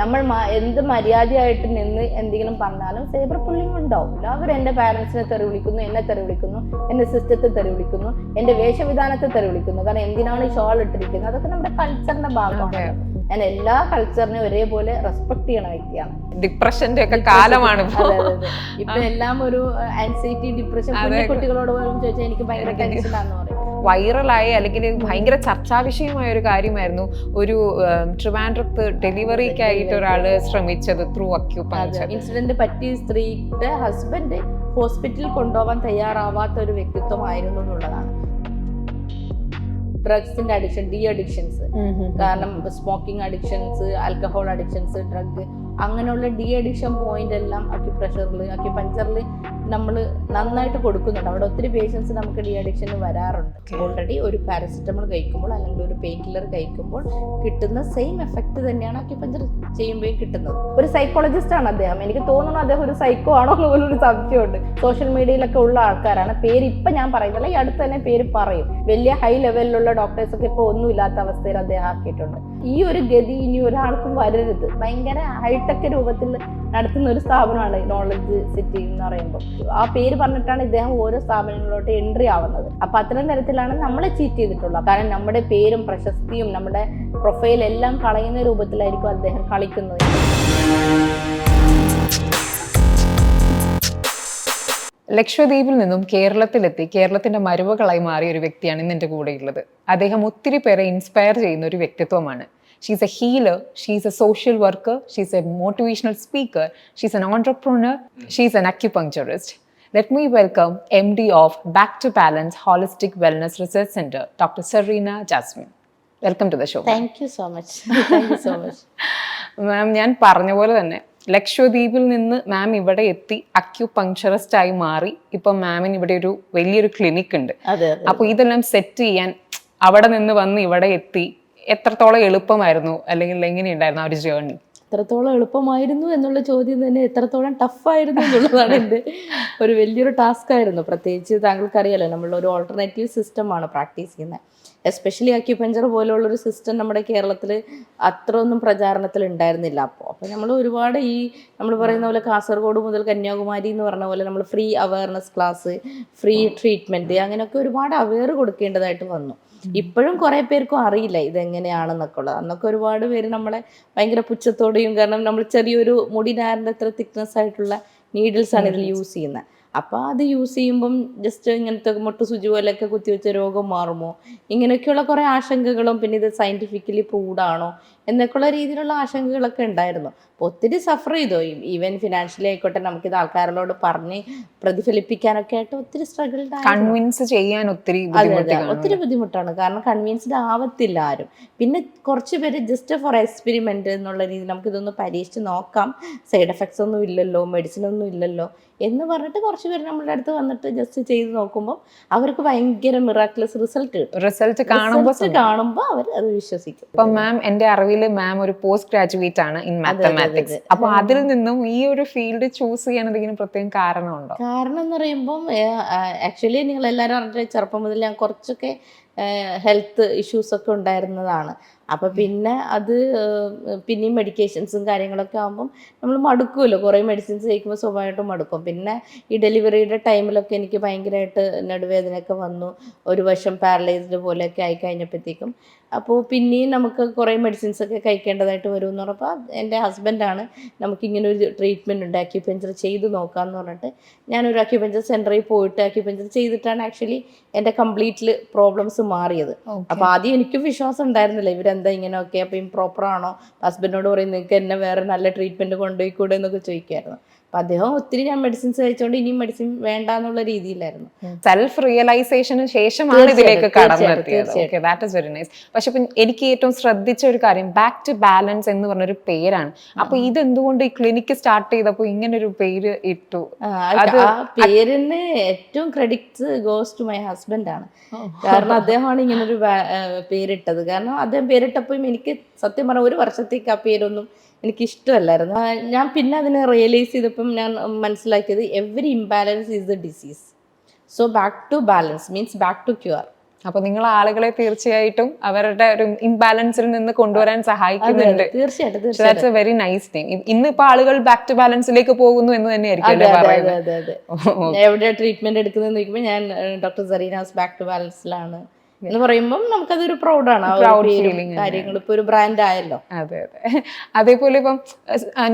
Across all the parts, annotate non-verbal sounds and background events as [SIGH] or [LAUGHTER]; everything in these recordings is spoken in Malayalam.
നമ്മൾ എന്ത് മര്യാദയായിട്ട് നിന്ന് എന്തെങ്കിലും പറഞ്ഞാലും സൈബർ പുള്ളിങ് ഉണ്ടാവും. എല്ലാവരും എന്റെ പാരൻസിനെ തെറി വിളിക്കുന്നു എന്നെ തെറി വിളിക്കുന്നു എന്റെ സിസ്റ്റത്തെ തെറി വിളിക്കുന്നു എന്റെ വേഷവിധാനത്തെ തെറി വിളിക്കുന്നു. കാരണം എന്തിനാണ് ഈ ഷോൾ ഇട്ടിരിക്കുന്നത്? അതൊക്കെ നമ്മുടെ കൾച്ചറിന്റെ ഭാഗമാണ്. ഞാൻ എല്ലാ കൾച്ചറിനും ഒരേപോലെ റെസ്പെക്ട് ചെയ്യണ വ്യക്തിയാണ്. ഡിപ്രഷന്റെ ഒക്കെ കാലമാണ് ഇപ്പൊ. എല്ലാം ഒരു ആൻസൈറ്റി ഡിപ്രഷൻ കുട്ടികളോട് പോലും ചോദിച്ചാൽ എനിക്ക് ഭയങ്കര ടെൻഷൻ ആണെന്ന് പറയും വൈറലായി അല്ലെങ്കിൽ ഭയങ്കര ചർച്ചാ വിഷയമായ ഒരു കാര്യമായിരുന്നു ഒരു ട്രിവാൻഡ്രത്ത് ഡെലിവറിക്കായിട്ട് ഒരാൾ ശ്രമിച്ചത് ത്രൂ അക്യൂപങ്ചർ. ഇൻസിഡന്റ് പറ്റിയ സ്ത്രീയുടെ ഹസ്ബൻഡ് ഹോസ്പിറ്റലിൽ കൊണ്ടുപോകാൻ തയ്യാറാവാത്ത ഒരു വ്യക്തിത്വമായിരുന്നു എന്നുള്ളതാണ്. ഡ്രഗ്സിന്റെ അഡിക്ഷൻ ഡി അഡിക്ഷൻസ്. കാരണം smoking addictions alcohol addictions drug അങ്ങനെയുള്ള ഡി അഡിക്ഷൻ പോയിന്റ് എല്ലാം അക്യുപ്രഷറിൽ അക്യുപഞ്ചറിൽ നമ്മൾ നന്നായിട്ട് കൊടുക്കുന്നുണ്ട്. അവിടെ ഒത്തിരി പേഷ്യൻസ് നമുക്ക് ഡി അഡിക്ഷന് വരാറുണ്ട് ഓൾറെഡി ഒരു പാരസിറ്റമോൾ കഴിക്കുമ്പോൾ അല്ലെങ്കിൽ ഒരു പെയിൻ കില്ലർ കഴിക്കുമ്പോൾ കിട്ടുന്ന സെയിം എഫക്റ്റ് തന്നെയാണ് അക്യുപഞ്ചർ ചെയ്യുമ്പോഴും കിട്ടുന്നത്. ഒരു സൈക്കോളജിസ്റ്റ് ആണ് അദ്ദേഹം. എനിക്ക് തോന്നുന്നു അദ്ദേഹം ഒരു സൈക്കോ ആണോ എന്ന് പോലും ഒരു സംശയമുണ്ട്. സോഷ്യൽ മീഡിയയിലൊക്കെ ഉള്ള ആൾക്കാരാണ്. പേര് ഇപ്പൊ ഞാൻ പറയുന്നില്ല. ഈ അടുത്ത് തന്നെ പേര് പറയും. വലിയ ഹൈ ലെവലിലുള്ള ഡോക്ടേഴ്സൊക്കെ ഒന്നും ഒന്നുമില്ലാത്ത അവസ്ഥയിൽ അദ്ദേഹം ആക്കിയിട്ടുണ്ട്. ഈ ഒരു ഗതി ഇനി ഒരാൾക്കും വരരുത്. ഭയങ്കര ഹൈടെക് രൂപത്തിൽ നടത്തുന്ന ഒരു സ്ഥാപനമാണ് നോളജ് സിറ്റി എന്ന് പറയുമ്പോൾ. ആ പേര് പറഞ്ഞിട്ടാണ് ഇദ്ദേഹം ഓരോ സ്ഥാപനങ്ങളിലോട്ട് എൻട്രി ആവുന്നത്. അപ്പൊ അത്തരം തരത്തിലാണ് നമ്മളെ ചീറ്റ് ചെയ്തിട്ടുള്ളത്. കാരണം നമ്മുടെ പേരും പ്രശസ്തിയും നമ്മുടെ പ്രൊഫൈൽ എല്ലാം കളയുന്ന രൂപത്തിലായിരിക്കും അദ്ദേഹം കളിക്കുന്നത്. ലക്ഷദ്വീപിൽ നിന്നും കേരളത്തിലെത്തി കേരളത്തിന്റെ മരുവകളായി മാറിയ ഒരു വ്യക്തിയാണ് ഇന്ന് എന്റെ കൂടെയുള്ളത്. അദ്ദേഹം ഒത്തിരി പേരെ ഇൻസ്പയർ ചെയ്യുന്ന ഒരു വ്യക്തിത്വമാണ്. She's a healer she's a social worker she's a motivational speaker she's an entrepreneur she's an acupuncturist let me welcome M D of back to balance holistic wellness research centre doctor Serena Jasmine welcome to the show thank you so much thank you so much ma'am ഞാൻ പറഞ്ഞ പോലെ തന്നെ ലക്ഷദ്വീപിൽ നിന്ന് മാം ഇവിടെ എത്തി അക്യുപങ്ചറിസ്റ്റ് ആയി മാറി. ഇപ്പൊ മാമിന് ഇവിടെ ഒരു വലിയൊരു ക്ലിനിക് ഉണ്ട്. അപ്പൊ ഇതെല്ലാം സെറ്റ് ചെയ്യാൻ അവിടെ നിന്ന് വന്ന് ഇവിടെ എത്തി. എത്രത്തോളം എളുപ്പമായിരുന്നു? അല്ലെങ്കിൽ എങ്ങനെയുണ്ടായിരുന്നു ആ ഒരു ജേർണി എത്രത്തോളം എളുപ്പമായിരുന്നു എന്നുള്ള ചോദ്യം തന്നെ എത്രത്തോളം ടഫായിരുന്നു എന്നുള്ളതാണ് എന്റെ ഒരു വലിയൊരു ടാസ്ക് ആയിരുന്നു. പ്രത്യേകിച്ച് താങ്കൾക്കറിയാലോ നമ്മളുടെ ഒരു ഓൾട്ടർനേറ്റീവ് സിസ്റ്റമാണ് പ്രാക്ടീസ് ചെയ്യുന്നത്. എസ്പെഷ്യലി അക്യുപഞ്ചർ പോലെയുള്ള ഒരു സിസ്റ്റം നമ്മുടെ കേരളത്തിൽ അത്ര ഒന്നും പ്രചാരണത്തിൽ ഉണ്ടായിരുന്നില്ല. അപ്പോൾ അപ്പോൾ നമ്മൾ ഒരുപാട് ഈ നമ്മൾ പറയുന്ന പോലെ കാസർഗോഡ് മുതൽ കന്യാകുമാരി എന്ന് പറഞ്ഞ പോലെ നമ്മൾ free awareness class free treatment അങ്ങനെയൊക്കെ ഒരുപാട് അവെയർ കൊടുക്കേണ്ടതായിട്ട് വന്നു. ഇപ്പോഴും കുറേ പേർക്കും അറിയില്ല ഇതെങ്ങനെയാണെന്നൊക്കെ ഉള്ളത് അന്നൊക്കെ ഒരുപാട് പേര് നമ്മളെ ഭയങ്കര പുച്ഛത്തോടെയും കാരണം നമ്മൾ ചെറിയൊരു മുടി നാരിന്റെ അത്ര തിക്നെസ് ആയിട്ടുള്ള നീഡിൽസ് ആണ് ഇതിൽ യൂസ് ചെയ്യുന്നത് അപ്പോൾ അത് യൂസ് ചെയ്യുമ്പം ജസ്റ്റ് ഇങ്ങനത്തെ മുട്ടു സുജി പോലെയൊക്കെ കുത്തിവെച്ച രോഗം മാറുമോ? ഇങ്ങനെയൊക്കെയുള്ള കുറേ ആശങ്കകളും പിന്നെ ഇത് സയന്റിഫിക്കലി പ്രൂവ്ഡാണോ എന്നൊക്കെയുള്ള രീതിയിലുള്ള ആശങ്കകളൊക്കെ ഉണ്ടായിരുന്നു. അപ്പോൾ ഒത്തിരി സഫർ ചെയ്തു. ഈവൻ ഫിനാൻഷ്യലി ആയിക്കോട്ടെ നമുക്കിത് ആൾക്കാരോട് പറഞ്ഞ് പ്രതിഫലിപ്പിക്കാനൊക്കെ ആയിട്ട് ഒത്തിരി സ്ട്രഗിൾ കൺവിൻസ് ചെയ്യാൻ ഒത്തിരി. ഒത്തിരി ബുദ്ധിമുട്ടാണ്. കാരണം കൺവിൻസ്ഡ് ആവത്തില്ല ആരും. പിന്നെ കുറച്ച് പേര് ജസ്റ്റ് ഫോർ എക്സ്പെരിമെന്റ് എന്നുള്ള രീതിയിൽ നമുക്ക് ഇതൊന്ന് പരീക്ഷിച്ച് നോക്കാം. സൈഡ് എഫക്ട്സ് ഒന്നും ഇല്ലല്ലോ മെഡിസിൻ ഒന്നും ഇല്ലല്ലോ എന്ന് പറഞ്ഞിട്ട് കുറച്ച് പേര് നമ്മുടെ അടുത്ത് വന്നിട്ട് ജസ്റ്റ് ചെയ്ത് നോക്കുമ്പോൾ അവർക്ക് ഭയങ്കര മിറാക്ലസ് റിസൾട്ട് റിസൾട്ട് കാണുമ്പോൾ കാണുമ്പോൾ അവർ അത് വിശ്വസിക്കും. ഇപ്പൊ മാം എന്റെ അറിവിൽ മാം ഒരു പോസ്റ്റ് ഗ്രാജുവേറ്റ് ആണ് ഇൻ മാത്തമാറ്റിക്സ് അപ്പൊ അതിൽ നിന്നും ഈ ഒരു ഫീൽഡ് ചൂസ് ചെയ്യാൻ എന്തെങ്കിലും പ്രത്യേകം കാരണമുണ്ടോ? കാരണം എന്ന് പറയുമ്പം ആക്ച്വലി നിങ്ങൾ എല്ലാവരും പറഞ്ഞിട്ട് ചെറുപ്പം മുതൽ ഞാൻ കുറച്ചൊക്കെ ഹെൽത്ത് ഇഷ്യൂസ് ഒക്കെ ഉണ്ടായിരുന്നതാണ്. അപ്പോൾ പിന്നെ അത് പിന്നെയും മെഡിക്കേഷൻസും കാര്യങ്ങളൊക്കെ ആകുമ്പം നമ്മൾ മടുക്കുമല്ലോ. കുറേ മെഡിസിൻസ് കഴിക്കുമ്പോൾ സ്വാഭാവികമായിട്ടും മടുക്കും. പിന്നെ ഈ ഡെലിവറിയുടെ ടൈമിലൊക്കെ എനിക്ക് ഭയങ്കരമായിട്ട് നടുവേദനയൊക്കെ വന്നു. ഒരു വശം പാരലൈസ്ഡ് പോലെയൊക്കെ ആയി കഴിഞ്ഞപ്പോഴത്തേക്കും അപ്പോൾ പിന്നെയും നമുക്ക് കുറേ മെഡിസിൻസ് ഒക്കെ കഴിക്കേണ്ടതായിട്ട് വരും എന്ന് പറഞ്ഞപ്പോൾ എന്റെ ഹസ്ബൻഡാണ് നമുക്കിങ്ങനെ ഒരു ട്രീറ്റ്മെന്റ് ഉണ്ട് അക്യുപഞ്ചർ ചെയ്ത് നോക്കാമെന്ന് പറഞ്ഞിട്ട്. ഞാനൊരു അക്യുപഞ്ചർ സെന്ററിൽ പോയിട്ട് അക്യുപഞ്ചർ ചെയ്തിട്ടാണ് ആക്ച്വലി എന്റെ കംപ്ലീറ്റ്ലി പ്രോബ്ലംസ് മാറിയത്. അപ്പോൾ ആദ്യം എനിക്കും വിശ്വാസം ഉണ്ടായിരുന്നില്ല ഇവരെന്താ ഇങ്ങനെയൊക്കെ അപ്പോൾ ഇംപ്രോപ്പർ ആണോ? ഹസ്ബൻഡിനോട് പറയും നിങ്ങൾക്ക് എന്നെ വേറെ നല്ല ട്രീറ്റ്മെന്റ് കൊണ്ടുപോയിക്കൂടെ? എന്നൊക്കെ ചോദിക്കുമായിരുന്നു അപ്പോൾ അദ്ദേഹം ഒത്തിരി ഞാൻ മെഡിസിൻസ് കഴിച്ചുകൊണ്ട് ഇനിയും മെഡിസിൻ വേണ്ട എന്നുള്ള രീതിയിലായിരുന്നു. സെൽഫ് റിയലൈസേഷന് ശേഷമാണ് ഇതിലേക്ക് കടന്നെത്തിയത്. പക്ഷെ എനിക്ക് ഏറ്റവും ശ്രദ്ധിച്ച ഒരു കാര്യം ബാക്ക് ടു ബാലൻസ് എന്ന് പറഞ്ഞൊരു പേരാണ്. അപ്പൊ ഇത് എന്തുകൊണ്ട് ഈ ക്ലിനിക്ക് സ്റ്റാർട്ട് ചെയ്തപ്പോൾ ഇങ്ങനെ ഒരു പേര് ഇട്ടു? ആ, പേരിന് ഏറ്റവും credits goes to my husband ആണ്. കാരണം അദ്ദേഹമാണ് ഇങ്ങനൊരു പേരിട്ടത്. കാരണം അദ്ദേഹം പേരിട്ടപ്പോൾ എനിക്ക് സത്യം പറഞ്ഞ ഒരു വർഷത്തേക്ക് ആ പേരൊന്നും എനിക്ക് ഇഷ്ടമല്ലായിരുന്നു ഞാൻ പിന്നെ അതിനെ റിയലൈസ് ചെയ്തപ്പം ഞാൻ മനസ്സിലാക്കിയത് every imbalance is the disease so back to balance means back to cure അപ്പൊ നിങ്ങൾ ആളുകളെ തീർച്ചയായിട്ടും അവരുടെ ഒരു ഇംബാലൻസിൽ നിന്ന് കൊണ്ടുവരാൻ സഹായിക്കുന്നുണ്ട്. തീർച്ചയായിട്ടും വെരി നൈസ് തിങ് ഇന്നിപ്പോ ആളുകൾ ബാക്ക് ടു ബാലൻസിലേക്ക് പോകുന്നു എന്ന് തന്നെയായിരിക്കും എവിടെ ട്രീറ്റ്മെന്റ് എടുക്കുന്നത് ഞാൻ ഡോക്ടർ സറീനാസ് ബാക്ക് ടു ബാലൻസിലാണ് എന്ന് പറയുമ്പോൾ നമുക്കതൊരു പ്രൗഡാണ് കാര്യങ്ങളും ഇപ്പൊ ഒരു ബ്രാൻഡ് ആയല്ലോ. അതെ അതെ. അതേപോലെ ഇപ്പം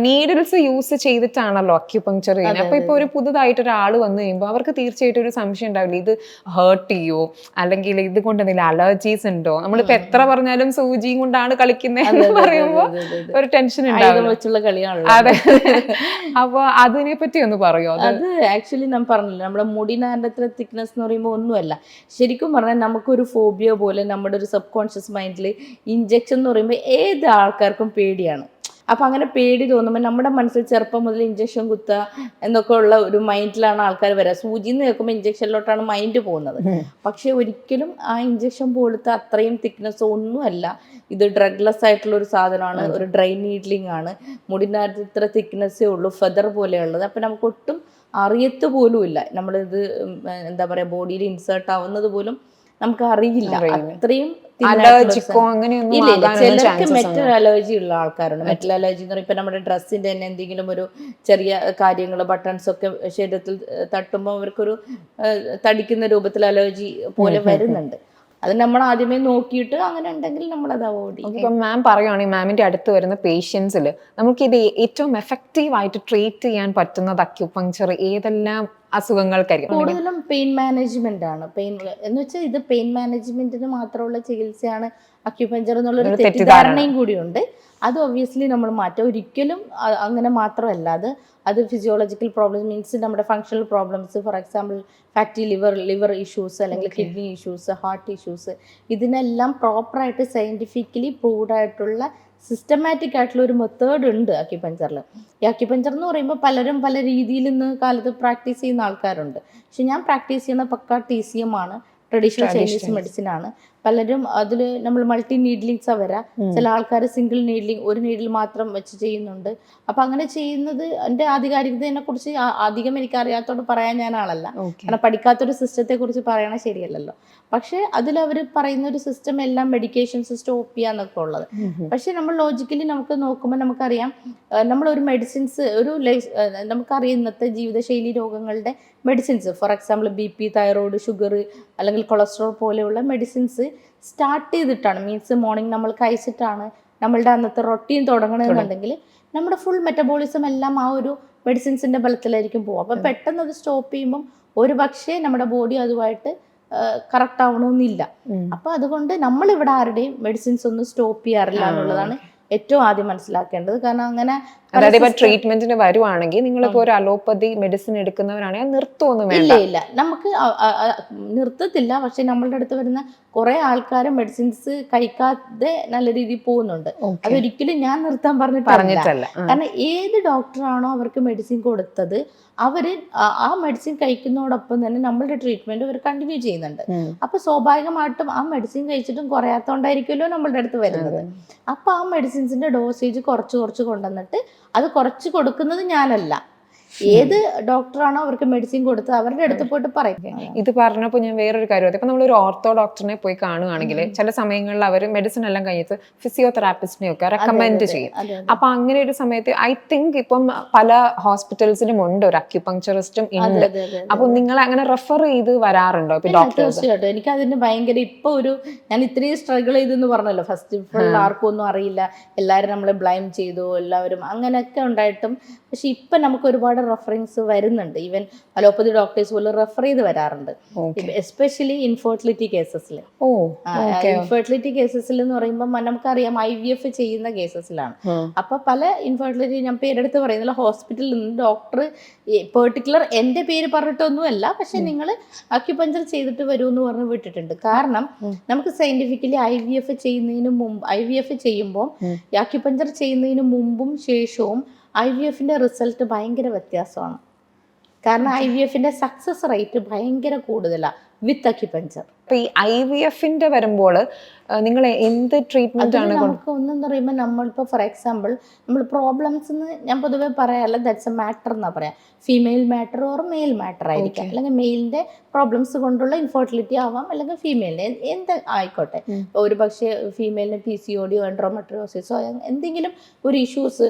നീഡിൽസ് യൂസ് ചെയ്തിട്ടാണല്ലോ അക്യുപങ്ചർ ചെയ്യുന്നത്. അപ്പൊ ഇപ്പൊ ഒരു പുതുതായിട്ട് ഒരാൾ വന്നു കഴിയുമ്പോൾ അവർക്ക് തീർച്ചയായിട്ടും ഒരു സംശയം ഉണ്ടാവില്ല. ഇത് ഹേർട്ട് ചെയ്യോ? അല്ലെങ്കിൽ ഇത് കൊണ്ട് എന്തെങ്കിലും അലർജീസ് ഉണ്ടോ? നമ്മളിപ്പോ എത്ര പറഞ്ഞാലും സൂചിയും കൊണ്ടാണ് കളിക്കുന്നതെന്ന് പറയുമ്പോൾ അതെ, അതെ, അതെ. ഒരു ടെൻഷൻ ഉണ്ടാവും ഉണ്ടാവില്ല. വെച്ചുള്ള കളിയാണല്ലോ. അതെ. അപ്പൊ അതിനെ പറ്റി ഒന്ന് പറയോ? അത് ആക്ച്വലി ഞാൻ പറഞ്ഞില്ല നമ്മുടെ മുടി അത്ര തിക്നെസ് എന്ന് പറയുമ്പോൾ ഒന്നുമല്ല. ശരിക്കും പറഞ്ഞാൽ നമുക്കൊരു ഫോബിയ പോലെ നമ്മുടെ ഒരു സബ് കോൺഷ്യസ് മൈൻഡിൽ ഇഞ്ചക്ഷൻ എന്ന് പറയുമ്പോൾ ഏത് ആൾക്കാർക്കും പേടിയാണ്. അപ്പോൾ അങ്ങനെ പേടി തോന്നുമ്പോൾ നമ്മുടെ മനസ്സിൽ ചെറുപ്പം മുതൽ ഇഞ്ചക്ഷൻ കുത്തുക എന്നൊക്കെ ഉള്ള ഒരു മൈൻഡിലാണ് ആൾക്കാർ വരിക സൂചി എന്ന് കേൾക്കുമ്പോൾ ഇഞ്ചക്ഷനിലോട്ടാണ് മൈൻഡ് പോകുന്നത്. പക്ഷേ ഒരിക്കലും ആ ഇഞ്ചക്ഷൻ പോലത്തെ അത്രയും തിക്നെസ് ഒന്നുമല്ല. ഇത് ഡ്രഗ്ലെസ് ആയിട്ടുള്ള ഒരു സാധനമാണ്. ഒരു ഡ്രൈ നീഡ്ലിംഗ് ആണ്. മുടിനകത്ത് ഇത്ര തിക്നെസ്സേ ഉള്ളൂ. ഫെദർ പോലെയുള്ളത്. അപ്പോൾ നമുക്ക് ഒട്ടും അറിയത്ത് പോലുമില്ല. നമ്മളിത് എന്താ പറയുക ബോഡിയിൽ ഇൻസേർട്ട് ആവുന്നത് പോലും നമുക്ക് അറിയില്ല. അത്രയും അലർജിക്കോ. അങ്ങനെയൊന്നും ചിലർക്ക് മെറ്റൽ അലർജി ഉള്ള ആൾക്കാരുണ്ട്. മെറ്റൽ. അലർജി എന്ന് പറയുമ്പോൾ നമ്മുടെ ഡ്രസ്സിന്റെ തന്നെ എന്തെങ്കിലും ഒരു ചെറിയ കാര്യങ്ങൾ ബട്ടൺസ് ഒക്കെ ശരീരത്തിൽ തട്ടുമ്പോൾ അവർക്കൊരു തടിക്കുന്ന രൂപത്തിൽ അലർജി പോലെ വരുന്നുണ്ട്. അത് നമ്മൾ ആദ്യമേ നോക്കിയിട്ട് അങ്ങനെ ഉണ്ടെങ്കിൽ നമ്മൾ അത് അവോയ്ഡ് ചെയ്യും. ഇപ്പം മാം പറയുകയാണെങ്കിൽ മാമിന്റെ അടുത്ത് വരുന്ന പേഷ്യൻസിൽ നമുക്ക് ഇത് ഏറ്റവും എഫക്റ്റീവ് ആയിട്ട് ട്രീറ്റ് ചെയ്യാൻ പറ്റുന്നത് അക്യുപങ്ചർ ഏതെല്ലാം അസുഖങ്ങൾക്കായിരിക്കും. കൂടുതലും പെയിൻ മാനേജ്മെന്റ് ആണ് പെയിൻ എന്ന് വെച്ചാൽ ഇത് പെയിൻ മാനേജ്മെന്റിന് മാത്രമുള്ള ചികിത്സയാണ് അക്യുപഞ്ചർ എന്നുള്ളൊരു. തെറ്റിദ്ധാരണയും കൂടിയുണ്ട്. അത് ഒബ്വിയസ്ലി നമ്മൾ മാറ്റും. ഒരിക്കലും അങ്ങനെ മാത്രമല്ല. അത് അത് ഫിസിയോളജിക്കൽ പ്രോബ്ലംസ് മീൻസ് നമ്മുടെ functional problems for example fatty liver liver issues അല്ലെങ്കിൽ കിഡ്നി ഇഷ്യൂസ് ഹാർട്ട് ഇഷ്യൂസ് ഇതിനെല്ലാം പ്രോപ്പറായിട്ട് സയന്റിഫിക്കലി പ്രൂവ്ഡ് ആയിട്ടുള്ള സിസ്റ്റമാറ്റിക് ആയിട്ടുള്ള ഒരു മെത്തേഡ് ഉണ്ട് അക്യുപഞ്ചറിൽ ഈ അക്യുപഞ്ചർ എന്ന് പറയുമ്പോൾ പലരും പല രീതിയിൽ ഇന്ന് കാലത്ത് പ്രാക്ടീസ് ചെയ്യുന്ന ആൾക്കാരുണ്ട്. പക്ഷെ ഞാൻ പ്രാക്ടീസ് ചെയ്യുന്ന പക്ക ടി സി എം ആണ്. ട്രഡീഷണൽ ചൈനീസ് മെഡിസിൻ ആണ്. പലരും അതിൽ നമ്മൾ മൾട്ടി നീഡ്ലിങ്സാ വരാം. ചില ആൾക്കാർ സിംഗിൾ നീഡ്ലിംഗ് ഒരു നീഡിൽ മാത്രം വെച്ച് ചെയ്യുന്നുണ്ട്. അപ്പം അങ്ങനെ ചെയ്യുന്നത് എന്റെ ആധികാരികതയെ കുറിച്ച് അധികം എനിക്ക് അറിയാത്തോട് പറയാൻ ഞാൻ ആളല്ല കാരണം പഠിക്കാത്തൊരു സിസ്റ്റത്തെ കുറിച്ച് പറയണ ശരിയല്ലല്ലോ. പക്ഷേ അതിൽ അവർ പറയുന്ന ഒരു സിസ്റ്റം എല്ലാം മെഡിക്കേഷൻസ് സ്റ്റോപ്പ് ചെയ്യാന്നൊക്കെ ഉള്ളത്. പക്ഷെ നമ്മൾ ലോജിക്കലി നമുക്ക് നോക്കുമ്പോൾ നമുക്കറിയാം നമ്മൾ ഒരു മെഡിസിൻസ് ഒരു നമുക്കറിയാം ഇന്നത്തെ ജീവിതശൈലി രോഗങ്ങളുടെ medicines for example B P thyroid sugar അല്ലെങ്കിൽ കൊളസ്ട്രോൾ പോലെയുള്ള മെഡിസിൻസ് സ്റ്റാർട്ട് ചെയ്തിട്ടാണ്. മീൻസ് മോർണിംഗ് നമ്മൾ കഴിച്ചിട്ടാണ് നമ്മളുടെ അന്നത്തെ റൊട്ടീൻ തുടങ്ങണമെന്നുണ്ടെങ്കിൽ നമ്മുടെ ഫുൾ മെറ്റബോളിസം എല്ലാം ആ ഒരു മെഡിസിൻസിന്റെ ബലത്തിലായിരിക്കും പോകും അപ്പം പെട്ടെന്ന് അത് സ്റ്റോപ്പ് ചെയ്യുമ്പം ഒരു പക്ഷേ നമ്മുടെ ബോഡി അതുമായിട്ട് കറക്റ്റ് ആവണമെന്നില്ല. അപ്പം അതുകൊണ്ട് നമ്മളിവിടെ ആരുടെയും മെഡിസിൻസ് ഒന്നും സ്റ്റോപ്പ് ചെയ്യാറില്ല എന്നുള്ളതാണ് ഏറ്റവും ആദ്യം മനസ്സിലാക്കേണ്ടത്. കാരണം അങ്ങനെ അതായത് ഇപ്പൊ ട്രീറ്റ്മെന്റിന് വരുവാണെങ്കിൽ നിങ്ങളിപ്പോ ഒരു അലോപ്പതി മെഡിസിൻ എടുക്കുന്നവരാണെങ്കിൽ നിർത്തുമൊന്നും ഇല്ല ഇല്ല. നമുക്ക് നിർത്തത്തില്ല. പക്ഷെ നമ്മളുടെ അടുത്ത് വരുന്ന കുറെ ആൾക്കാർ മെഡിസിൻസ് കഴിക്കാതെ നല്ല രീതിയിൽ പോകുന്നുണ്ട്. അതൊരിക്കലും ഞാൻ നിർത്താൻ പറഞ്ഞിട്ടില്ല. പറഞ്ഞിട്ടല്ല. കാരണം ഏത് ഡോക്ടറാണോ അവർക്ക് മെഡിസിൻ കൊടുത്തത് അവർ ആ- മെഡിസിൻ കഴിക്കുന്നതോടൊപ്പം തന്നെ നമ്മളുടെ ട്രീറ്റ്മെന്റ് അവർ കണ്ടിന്യൂ ചെയ്യുന്നുണ്ട്. അപ്പൊ സ്വാഭാവികമായിട്ടും ആ മെഡിസിൻ കഴിച്ചിട്ടും കുറയാത്തോണ്ടായിരിക്കുമല്ലോ നമ്മളുടെ അടുത്ത് വരുന്നത്. അപ്പൊ ആ മെഡിസിൻസിന്റെ ഡോസേജ് കുറച്ച് കുറച്ച് കൊണ്ടുവന്നിട്ട് അത് കുറച്ച് കൊടുക്കുന്നത് ഞാനല്ല. ഏത് ഡോക്ടറാണോ അവർക്ക് മെഡിസിൻ കൊടുത്തത് അവരുടെ അടുത്ത് പോയിട്ട് പറയും. ഇത് പറഞ്ഞപ്പോൾ ഞാൻ വേറൊരു കാര്യം ഇപ്പൊ നമ്മളൊരു ഓർത്തോ ഡോക്ടറിനെ പോയി കാണുകയാണെങ്കിൽ ചില സമയങ്ങളിൽ അവർ മെഡിസിൻ എല്ലാം കഴിഞ്ഞിട്ട് ഫിസിയോതെറാപ്പിസ്റ്റിനെ ഒക്കെ റെക്കമെൻഡ് ചെയ്യും. അപ്പൊ അങ്ങനെ ഒരു സമയത്ത് ഐ തിങ്ക് ഇപ്പം പല ഹോസ്പിറ്റൽസിനും ഉണ്ട്. ഒരു അക്യുപങ്ചറിസ്റ്റും ഉണ്ട്. അപ്പൊ നിങ്ങൾ അങ്ങനെ റെഫർ ചെയ്ത് വരാറുണ്ടോ ഇപ്പൊ ഡോക്ടേഴ്സ് തീർച്ചയായിട്ടും. എനിക്ക് അതിന് ഭയങ്കര ഇപ്പൊ ഒരു ഞാൻ ഇത്രയും സ്ട്രഗിൾ ചെയ്തെന്ന് പറഞ്ഞല്ലോ. ഫസ്റ്റ് ഫുൾ ആർക്കും ഒന്നും അറിയില്ല. എല്ലാവരും നമ്മളെ ബ്ലൈം ചെയ്തു. എല്ലാവരും അങ്ങനെയൊക്കെ ഉണ്ടായിട്ടും. പക്ഷെ ഇപ്പൊ നമുക്ക് ഒരുപാട് റെഫറൻസ് വരുന്നുണ്ട്. ഈവൻ അലോപ്പതി ഡോക്ടേഴ്സ് പോലും റെഫർ ചെയ്ത് വരാറുണ്ട്. എസ്പെഷ്യലി ഇൻഫെർട്ടിലിറ്റി കേസസിൽ ഓ ഇൻഫെർട്ടിലിറ്റി കേസസിൽ എന്ന് പറയുമ്പോൾ നമുക്കറിയാം ഐ വി എഫ് ചെയ്യുന്ന കേസസിലാണ് അപ്പൊ പല ഇൻഫെർട്ടിലിറ്റി ഞാൻ പേരെടുത്ത് പറയുന്നില്ല ഹോസ്പിറ്റലിൽ നിന്ന് ഡോക്ടർ പെർട്ടിക്കുലർ എന്റെ പേര് പറഞ്ഞിട്ടൊന്നുമല്ല പക്ഷെ നിങ്ങൾ അക്യുപഞ്ചർ ചെയ്തിട്ട് വരൂ എന്ന് പറഞ്ഞ് വിട്ടിട്ടുണ്ട്. കാരണം നമുക്ക് സയന്റിഫിക്കലി ഐ വി എഫ് ചെയ്യുന്നതിന് മുമ്പ് ഐ വി എഫ് ചെയ്യുമ്പോൾ അക്യുപഞ്ചർ ചെയ്യുന്നതിന് മുമ്പും ശേഷവും ഐ വി എഫിന്റെ റിസൾട്ട് ഭയങ്കര വ്യത്യാസമാണ്. കാരണം ഐ വി എഫിന്റെ സക്സസ് റേറ്റ് ഭയങ്കര കൂടുതലാണ് വിത്ത് അക്യുപഞ്ചർ അപ്പൊ ഈ ഐ വി എഫിന്റെ വരുമ്പോൾ നിങ്ങൾ എന്ത് ട്രീറ്റ്മെന്റ് ആണ് നമുക്ക് ഒന്നെന്ന് പറയുമ്പോൾ നമ്മളിപ്പോൾ ഫോർ എക്സാമ്പിൾ നമ്മൾ പ്രോബ്ലംസ് എന്ന് ഞാൻ പൊതുവേ പറയാറില്ല. ദാറ്റ്സ് എ മാറ്റർ എന്നാ പറയാം. Female matter or male matter ആയിരിക്കാം. അല്ലെങ്കിൽ മെയിലിന്റെ പ്രോബ്ലംസ് കൊണ്ടുള്ള ഇൻഫെർട്ടിലിറ്റി ആവാം. അല്ലെങ്കിൽ ഫീമെയിലിന്റെ എന്ത് ആയിക്കോട്ടെ. ഒരു പക്ഷേ ഫീമെയിലിന് പി സി ഒ ഡിയോ എൻഡ്രോമെട്രോസിസോ എന്തെങ്കിലും ഒരു ഇഷ്യൂസ്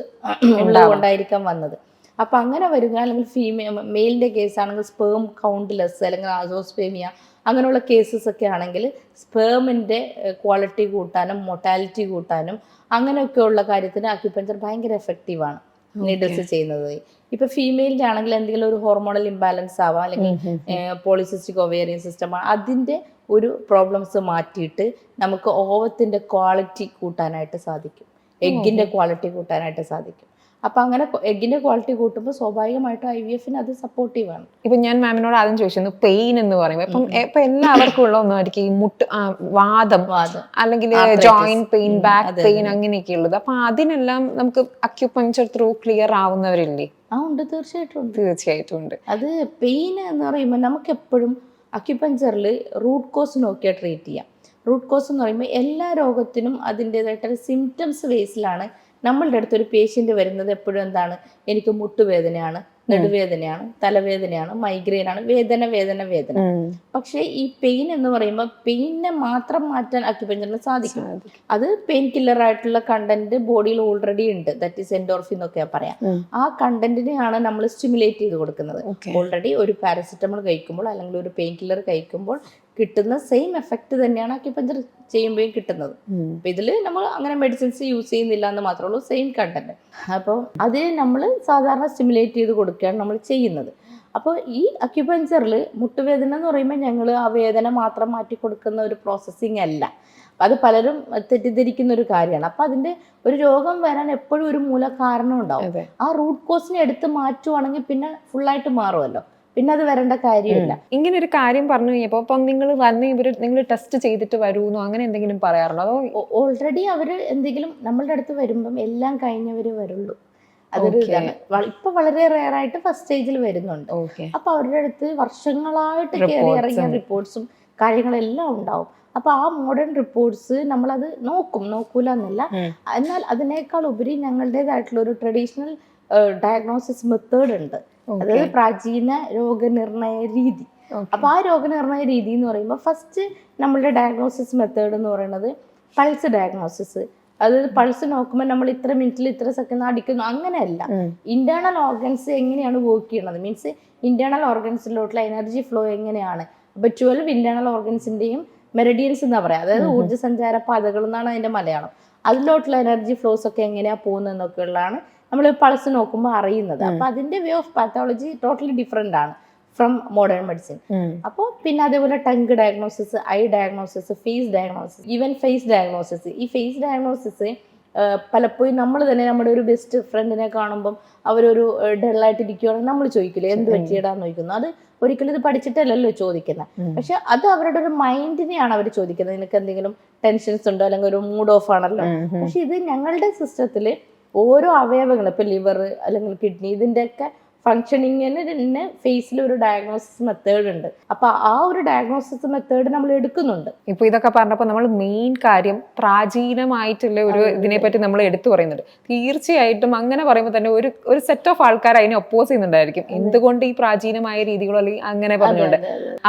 ഉള്ളതുകൊണ്ടായിരിക്കാം വന്നത്. അപ്പം അങ്ങനെ വരിക അല്ലെങ്കിൽ ഫീമെയിൽ മെയിലിന്റെ കേസാണെങ്കിൽ സ്പേം കൗണ്ട്ലെസ് അല്ലെങ്കിൽ ആസോസ്പേമിയ അങ്ങനെയുള്ള കേസസ് ഒക്കെ ആണെങ്കിൽ സ്പേമിന്റെ ക്വാളിറ്റി കൂട്ടാനും മൊട്ടാലിറ്റി കൂട്ടാനും അങ്ങനെയൊക്കെയുള്ള കാര്യത്തിന് അക്യുപഞ്ചർ ഭയങ്കര എഫക്റ്റീവാണ് നീഡിൽസ് ചെയ്യുന്നത്. ഇപ്പൊ ഫീമെയിലിന്റെ ആണെങ്കിൽ എന്തെങ്കിലും ഒരു ഹോർമോണൽ ഇംബാലൻസ് ആവാം അല്ലെങ്കിൽ പോളിസിസ്റ്റിക് ഒവേറിയൻ സിസ്റ്റം അതിന്റെ ഒരു പ്രോബ്ലംസ് മാറ്റിയിട്ട് നമുക്ക് ഓവത്തിന്റെ ക്വാളിറ്റി കൂട്ടാനായിട്ട് സാധിക്കും. എഗ്ഗിന്റെ ക്വാളിറ്റി കൂട്ടാനായിട്ട് സാധിക്കും. അപ്പൊ അങ്ങനെ എഗ്ഗിന്റെ ക്വാളിറ്റി കൂട്ടുമ്പോൾ സ്വാഭാവികമായിട്ടും ഐ വി എഫിന് അത് സപ്പോർട്ടീവാണ് ഇപ്പൊ ഞാൻ മാമിനോട് ആദ്യം ചോദിച്ചിരുന്നു പെയിൻ എന്ന് പറയുമ്പോൾ ഇപ്പം ഇപ്പൊ എല്ലാവർക്കും ഉള്ള ഒന്നായിരിക്കും ഈ മുട്ട് വാദം. അല്ലെങ്കിൽ ജോയിന്റ് പെയിൻ ബാക്ക് പെയിൻ അങ്ങനെയൊക്കെ ഉള്ളത് അപ്പൊ അതിനെല്ലാം നമുക്ക് അക്യുപഞ്ചർ ത്രൂ ക്ലിയർ ആവുന്നവരില്ലേ? ആ ഉണ്ട്. തീർച്ചയായിട്ടും ഉണ്ട്. തീർച്ചയായിട്ടും ഉണ്ട്. അത് പെയിൻ എന്ന് പറയുമ്പോൾ നമുക്ക് എപ്പോഴും അക്യുപഞ്ചറിൽ റൂട്ട് കോസ് നോക്കിയാൽ ട്രീറ്റ് ചെയ്യാം. റൂട്ട് കോസ് എന്ന് പറയുമ്പോൾ എല്ലാ രോഗത്തിനും അതിന്റെതായിട്ടുള്ള സിംറ്റംസ് ബേസിലാണ് നമ്മളുടെ അടുത്ത് ഒരു പേഷ്യന്റ് വരുന്നത് എപ്പോഴും എന്താണ്? എനിക്ക് മുട്ടുവേദനയാണ് നെടുവേദനയാണ് തലവേദനയാണ് മൈഗ്രെയിനാണ് വേദന വേദന വേദന. പക്ഷെ ഈ പെയിൻ എന്ന് പറയുമ്പോൾ പെയിനെ മാത്രം മാറ്റാൻ അക്യുപഞ്ചറിന് സാധിക്കും. അത് പെയിൻ കില്ലർ ആയിട്ടുള്ള കണ്ടന്റ് ബോഡിയിൽ ഓൾറെഡി ഉണ്ട്. ദാറ്റ് ഈസ് എൻഡോർഫിൻ എന്നൊക്കെ പറയാം. ആ കണ്ടന്റിനെയാണ് നമ്മൾ സ്റ്റിമുലേറ്റ് ചെയ്ത് കൊടുക്കുന്നത്. ഓൾറെഡി ഒരു പാരസിറ്റമോൾ കഴിക്കുമ്പോൾ അല്ലെങ്കിൽ ഒരു പെയിൻ കില്ലർ കഴിക്കുമ്പോൾ കിട്ടുന്ന സെയിം എഫക്റ്റ് തന്നെയാണ് അക്യുപഞ്ചർ ചെയ്യുമ്പോഴും കിട്ടുന്നത്. അപ്പൊ ഇതിൽ നമ്മൾ അങ്ങനെ മെഡിസിൻസ് യൂസ് ചെയ്യുന്നില്ല എന്ന് മാത്രമേ ഉള്ളൂ സെയിം കണ്ടന്റ് അപ്പോൾ അത് നമ്മൾ സാധാരണ സ്റ്റിമുലേറ്റ് ചെയ്ത് കൊടുക്കുകയാണ് നമ്മൾ ചെയ്യുന്നത്. അപ്പോൾ ഈ അക്യുപഞ്ചറിൽ മുട്ടുവേദന എന്ന് പറയുമ്പോൾ ഞങ്ങൾ ആ വേദന മാത്രം മാറ്റി കൊടുക്കുന്ന ഒരു പ്രോസസ്സിങ് അല്ല. അത് പലരും തെറ്റിദ്ധരിക്കുന്ന ഒരു കാര്യമാണ്. അപ്പം അതിന്റെ ഒരു രോഗം വരാൻ എപ്പോഴും ഒരു മൂല കാരണം ഉണ്ടാവും ആ റൂട്ട് കോസിനെ എടുത്ത് മാറ്റുവാണെങ്കിൽ പിന്നെ ഫുള്ളായിട്ട് മാറുമല്ലോ പിന്നെ അത് വരേണ്ട കാര്യമില്ല. ഇങ്ങനെ ഒരു കാര്യം പറഞ്ഞു കഴിഞ്ഞപ്പോ അപ്പം നിങ്ങൾ വന്ന് ഇവർ നിങ്ങൾ ടെസ്റ്റ് ചെയ്തിട്ട് വരുമെന്നോ അങ്ങനെ എന്തെങ്കിലും പറയാറുണ്ടോ? അതോ ഓൾറെഡി അവർ എന്തെങ്കിലും നമ്മളുടെ അടുത്ത് വരുമ്പം എല്ലാം കഴിഞ്ഞവർ വരുള്ളൂ. അതൊരു ഇതാണ്. ഇപ്പൊ വളരെ റെയർ ആയിട്ട് ഫസ്റ്റ് സ്റ്റേജിൽ വരുന്നുണ്ട്. അപ്പൊ അവരുടെ അടുത്ത് വർഷങ്ങളായിട്ട് കയറി ഇറങ്ങിയ റിപ്പോർട്ട്സും കാര്യങ്ങളെല്ലാം ഉണ്ടാവും. അപ്പൊ ആ മോഡേൺ റിപ്പോർട്ട്സ് നമ്മളത് നോക്കും. നോക്കൂല എന്നല്ല എന്നാൽ അതിനേക്കാൾ ഉപരി ഞങ്ങളുടേതായിട്ടുള്ള ഒരു ട്രഡീഷണൽ ഡയഗ്നോസിസ് മെത്തേഡ് ഉണ്ട്. അതായത് പ്രാചീന രോഗനിർണയ രീതി. അപ്പൊ ആ രോഗനിർണയ രീതി എന്ന് പറയുമ്പോൾ ഫസ്റ്റ് നമ്മളുടെ ഡയഗ്നോസിസ് മെത്തേഡ് എന്ന് പറയുന്നത് പൾസ് ഡയഗ്നോസിസ് അതായത് പൾസ് നോക്കുമ്പോൾ നമ്മൾ ഇത്ര മിനിറ്റിൽ ഇത്ര സെക്കൻഡ് അടിക്കുന്നു. അങ്ങനെയല്ല. ഇന്റേണൽ ഓർഗൻസ് എങ്ങനെയാണ് വർക്ക് ചെയ്യുന്നത് മീൻസ് ഇന്റേണൽ ഓർഗൻസിലോട്ടുള്ള എനർജി ഫ്ലോ എങ്ങനെയാണ്? അപ്പൊ ട്വൽവ് ഇന്റേണൽ ഓർഗൻസിന്റെയും മെറിഡിയൻസ് എന്നാ പറയാ. അതായത് ഊർജസഞ്ചാര പാതകൾ എന്നാണ് അതിന്റെ മലയാളം. അതിലോട്ടുള്ള എനർജി ഫ്ലോസ് ഒക്കെ എങ്ങനെയാ പോകുന്നതെന്നൊക്കെ ഉള്ളതാണ് നമ്മൾ പൾസ് നോക്കുമ്പോൾ അറിയുന്നത്. അപ്പൊ അതിന്റെ way of pathology totally different ആണ് ഫ്രം മോഡേൺ മെഡിസിൻ അപ്പോൾ പിന്നെ അതേപോലെ tongue diagnosis eye diagnosis face diagnosis even face diagnosis ഈ ഫേസ് ഡയഗ്നോസിസ് പലപ്പോഴും നമ്മൾ തന്നെ നമ്മുടെ ഒരു ബെസ്റ്റ് ഫ്രണ്ടിനെ കാണുമ്പം അവരൊരു ഡെള്ളായിട്ട് ഇരിക്കുകയാണെങ്കിൽ നമ്മൾ ചോദിക്കില്ല എന്ത് പറ്റിയിടാന്ന് ചോദിക്കുന്നു? അത് ഒരിക്കലും ഇത് പഠിച്ചിട്ടല്ലല്ലോ ചോദിക്കുന്നത് പക്ഷെ അത് അവരുടെ ഒരു മൈൻഡിനെയാണ് അവർ ചോദിക്കുന്നത് നിനക്ക് എന്തെങ്കിലും ടെൻഷൻസ് ഉണ്ടോ? അല്ലെങ്കിൽ ഒരു മൂഡ് ഓഫ് ആണല്ലോ? പക്ഷെ ഇത് ഞങ്ങളുടെ സിസ്റ്റത്തിൽ ഓരോ അവയവങ്ങൾ ഇപ്പൊ ലിവർ അല്ലെങ്കിൽ കിഡ്നി ഇതിന്റെയൊക്കെ ഫങ്ഷനിങ്ങിന് തന്നെ ഫേസിൽ ഒരു ഡയഗ്നോസിസ് മെത്തേഡ് ഉണ്ട്. അപ്പൊ ആ ഒരു ഡയഗ്നോസിസ് മെത്തേഡ് നമ്മൾ എടുക്കുന്നുണ്ട്. ഇപ്പൊ ഇതൊക്കെ പറഞ്ഞപ്പോൾ നമ്മൾ മെയിൻ കാര്യം പ്രാചീനമായിട്ടുള്ള ഒരു ഇതിനെ പറ്റി നമ്മൾ എടുത്തു പറയുന്നുണ്ട്. തീർച്ചയായിട്ടും അങ്ങനെ പറയുമ്പോൾ തന്നെ ഒരു ഒരു സെറ്റ് ഓഫ് ആൾക്കാർ അതിനെ ഒപ്പോസ് ചെയ്യുന്നുണ്ടായിരിക്കും. എന്തുകൊണ്ട് ഈ പ്രാചീനമായ രീതികളോ അല്ലെങ്കിൽ അങ്ങനെ പറഞ്ഞുകൊണ്ട്.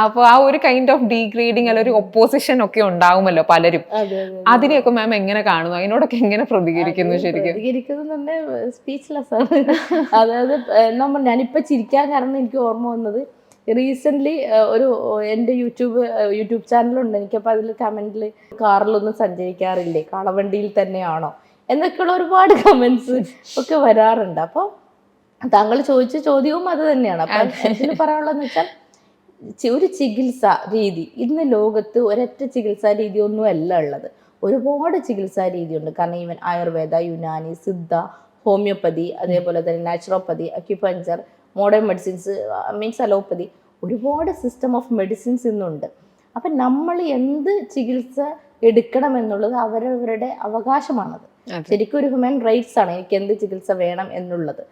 അപ്പൊ ആ ഒരു കൈൻഡ് ഓഫ് ഡീഗ്രേഡിങ് അല്ലെങ്കിൽ ഒരു ഒപ്പോസിഷൻ ഒക്കെ ഉണ്ടാവുമല്ലോ പലരും. അതെ അതിനെയൊക്കെ മാം എങ്ങനെ കാണുന്നു? അതിനോടൊക്കെ എങ്ങനെ പ്രതികരിക്കുന്നു ശരിക്കും? പ്രതികരിക്കുന്നത് തന്നെ സ്പീച്ച്ലെസ് ആണ്. അതായത് നമ്മൾ ഞാനിപ്പോൾ ചിരിക്കാൻ കാരണം എനിക്ക് ഓർമ്മ വന്നത് റീസെന്റ്ലി ഒരു എന്റെ യൂട്യൂബ് യൂട്യൂബ് ചാനലുണ്ട്. എനിക്കപ്പോൾ അതിൽ കമന്റിൽ കാറിലൊന്നും സഞ്ചരിക്കാറില്ലേ? കാളവണ്ടിയിൽ തന്നെയാണോ? എന്നൊക്കെയുള്ള ഒരുപാട് കമൻസ് ഒക്കെ വരാറുണ്ട്. അപ്പോൾ താങ്കൾ ചോദിച്ച ചോദ്യവും അത് തന്നെയാണ്. അപ്പം ഇതിൽ പറയാനുള്ളതെന്ന് വെച്ചാൽ ഒരു ചികിത്സ രീതി. ഇന്ന് ലോകത്ത് ഒരൊറ്റ ചികിത്സാ രീതി ഒന്നും അല്ല ഉള്ളത്. ഒരുപാട് ചികിത്സാ രീതിയുണ്ട്. കാരണം ഈവൻ ആയുർവേദ യുനാനി സിദ്ധ ഹോമിയോപ്പതി അതേപോലെ തന്നെ naturopathy acupuncture modern medicines means allopathy ഒരുപാട് സിസ്റ്റം ഓഫ് മെഡിസിൻസ് ഇന്നുണ്ട്. അപ്പം നമ്മൾ എന്ത് ചികിത്സ എടുക്കണം എന്നുള്ളത് അവരവരുടെ അവകാശമാണത്. ശരിക്കും ഒരു ഹ്യൂമൻ റൈറ്റ്സ് ആണ് എനിക്ക് എന്ത് ചികിത്സ വേണം എന്നുള്ളത്.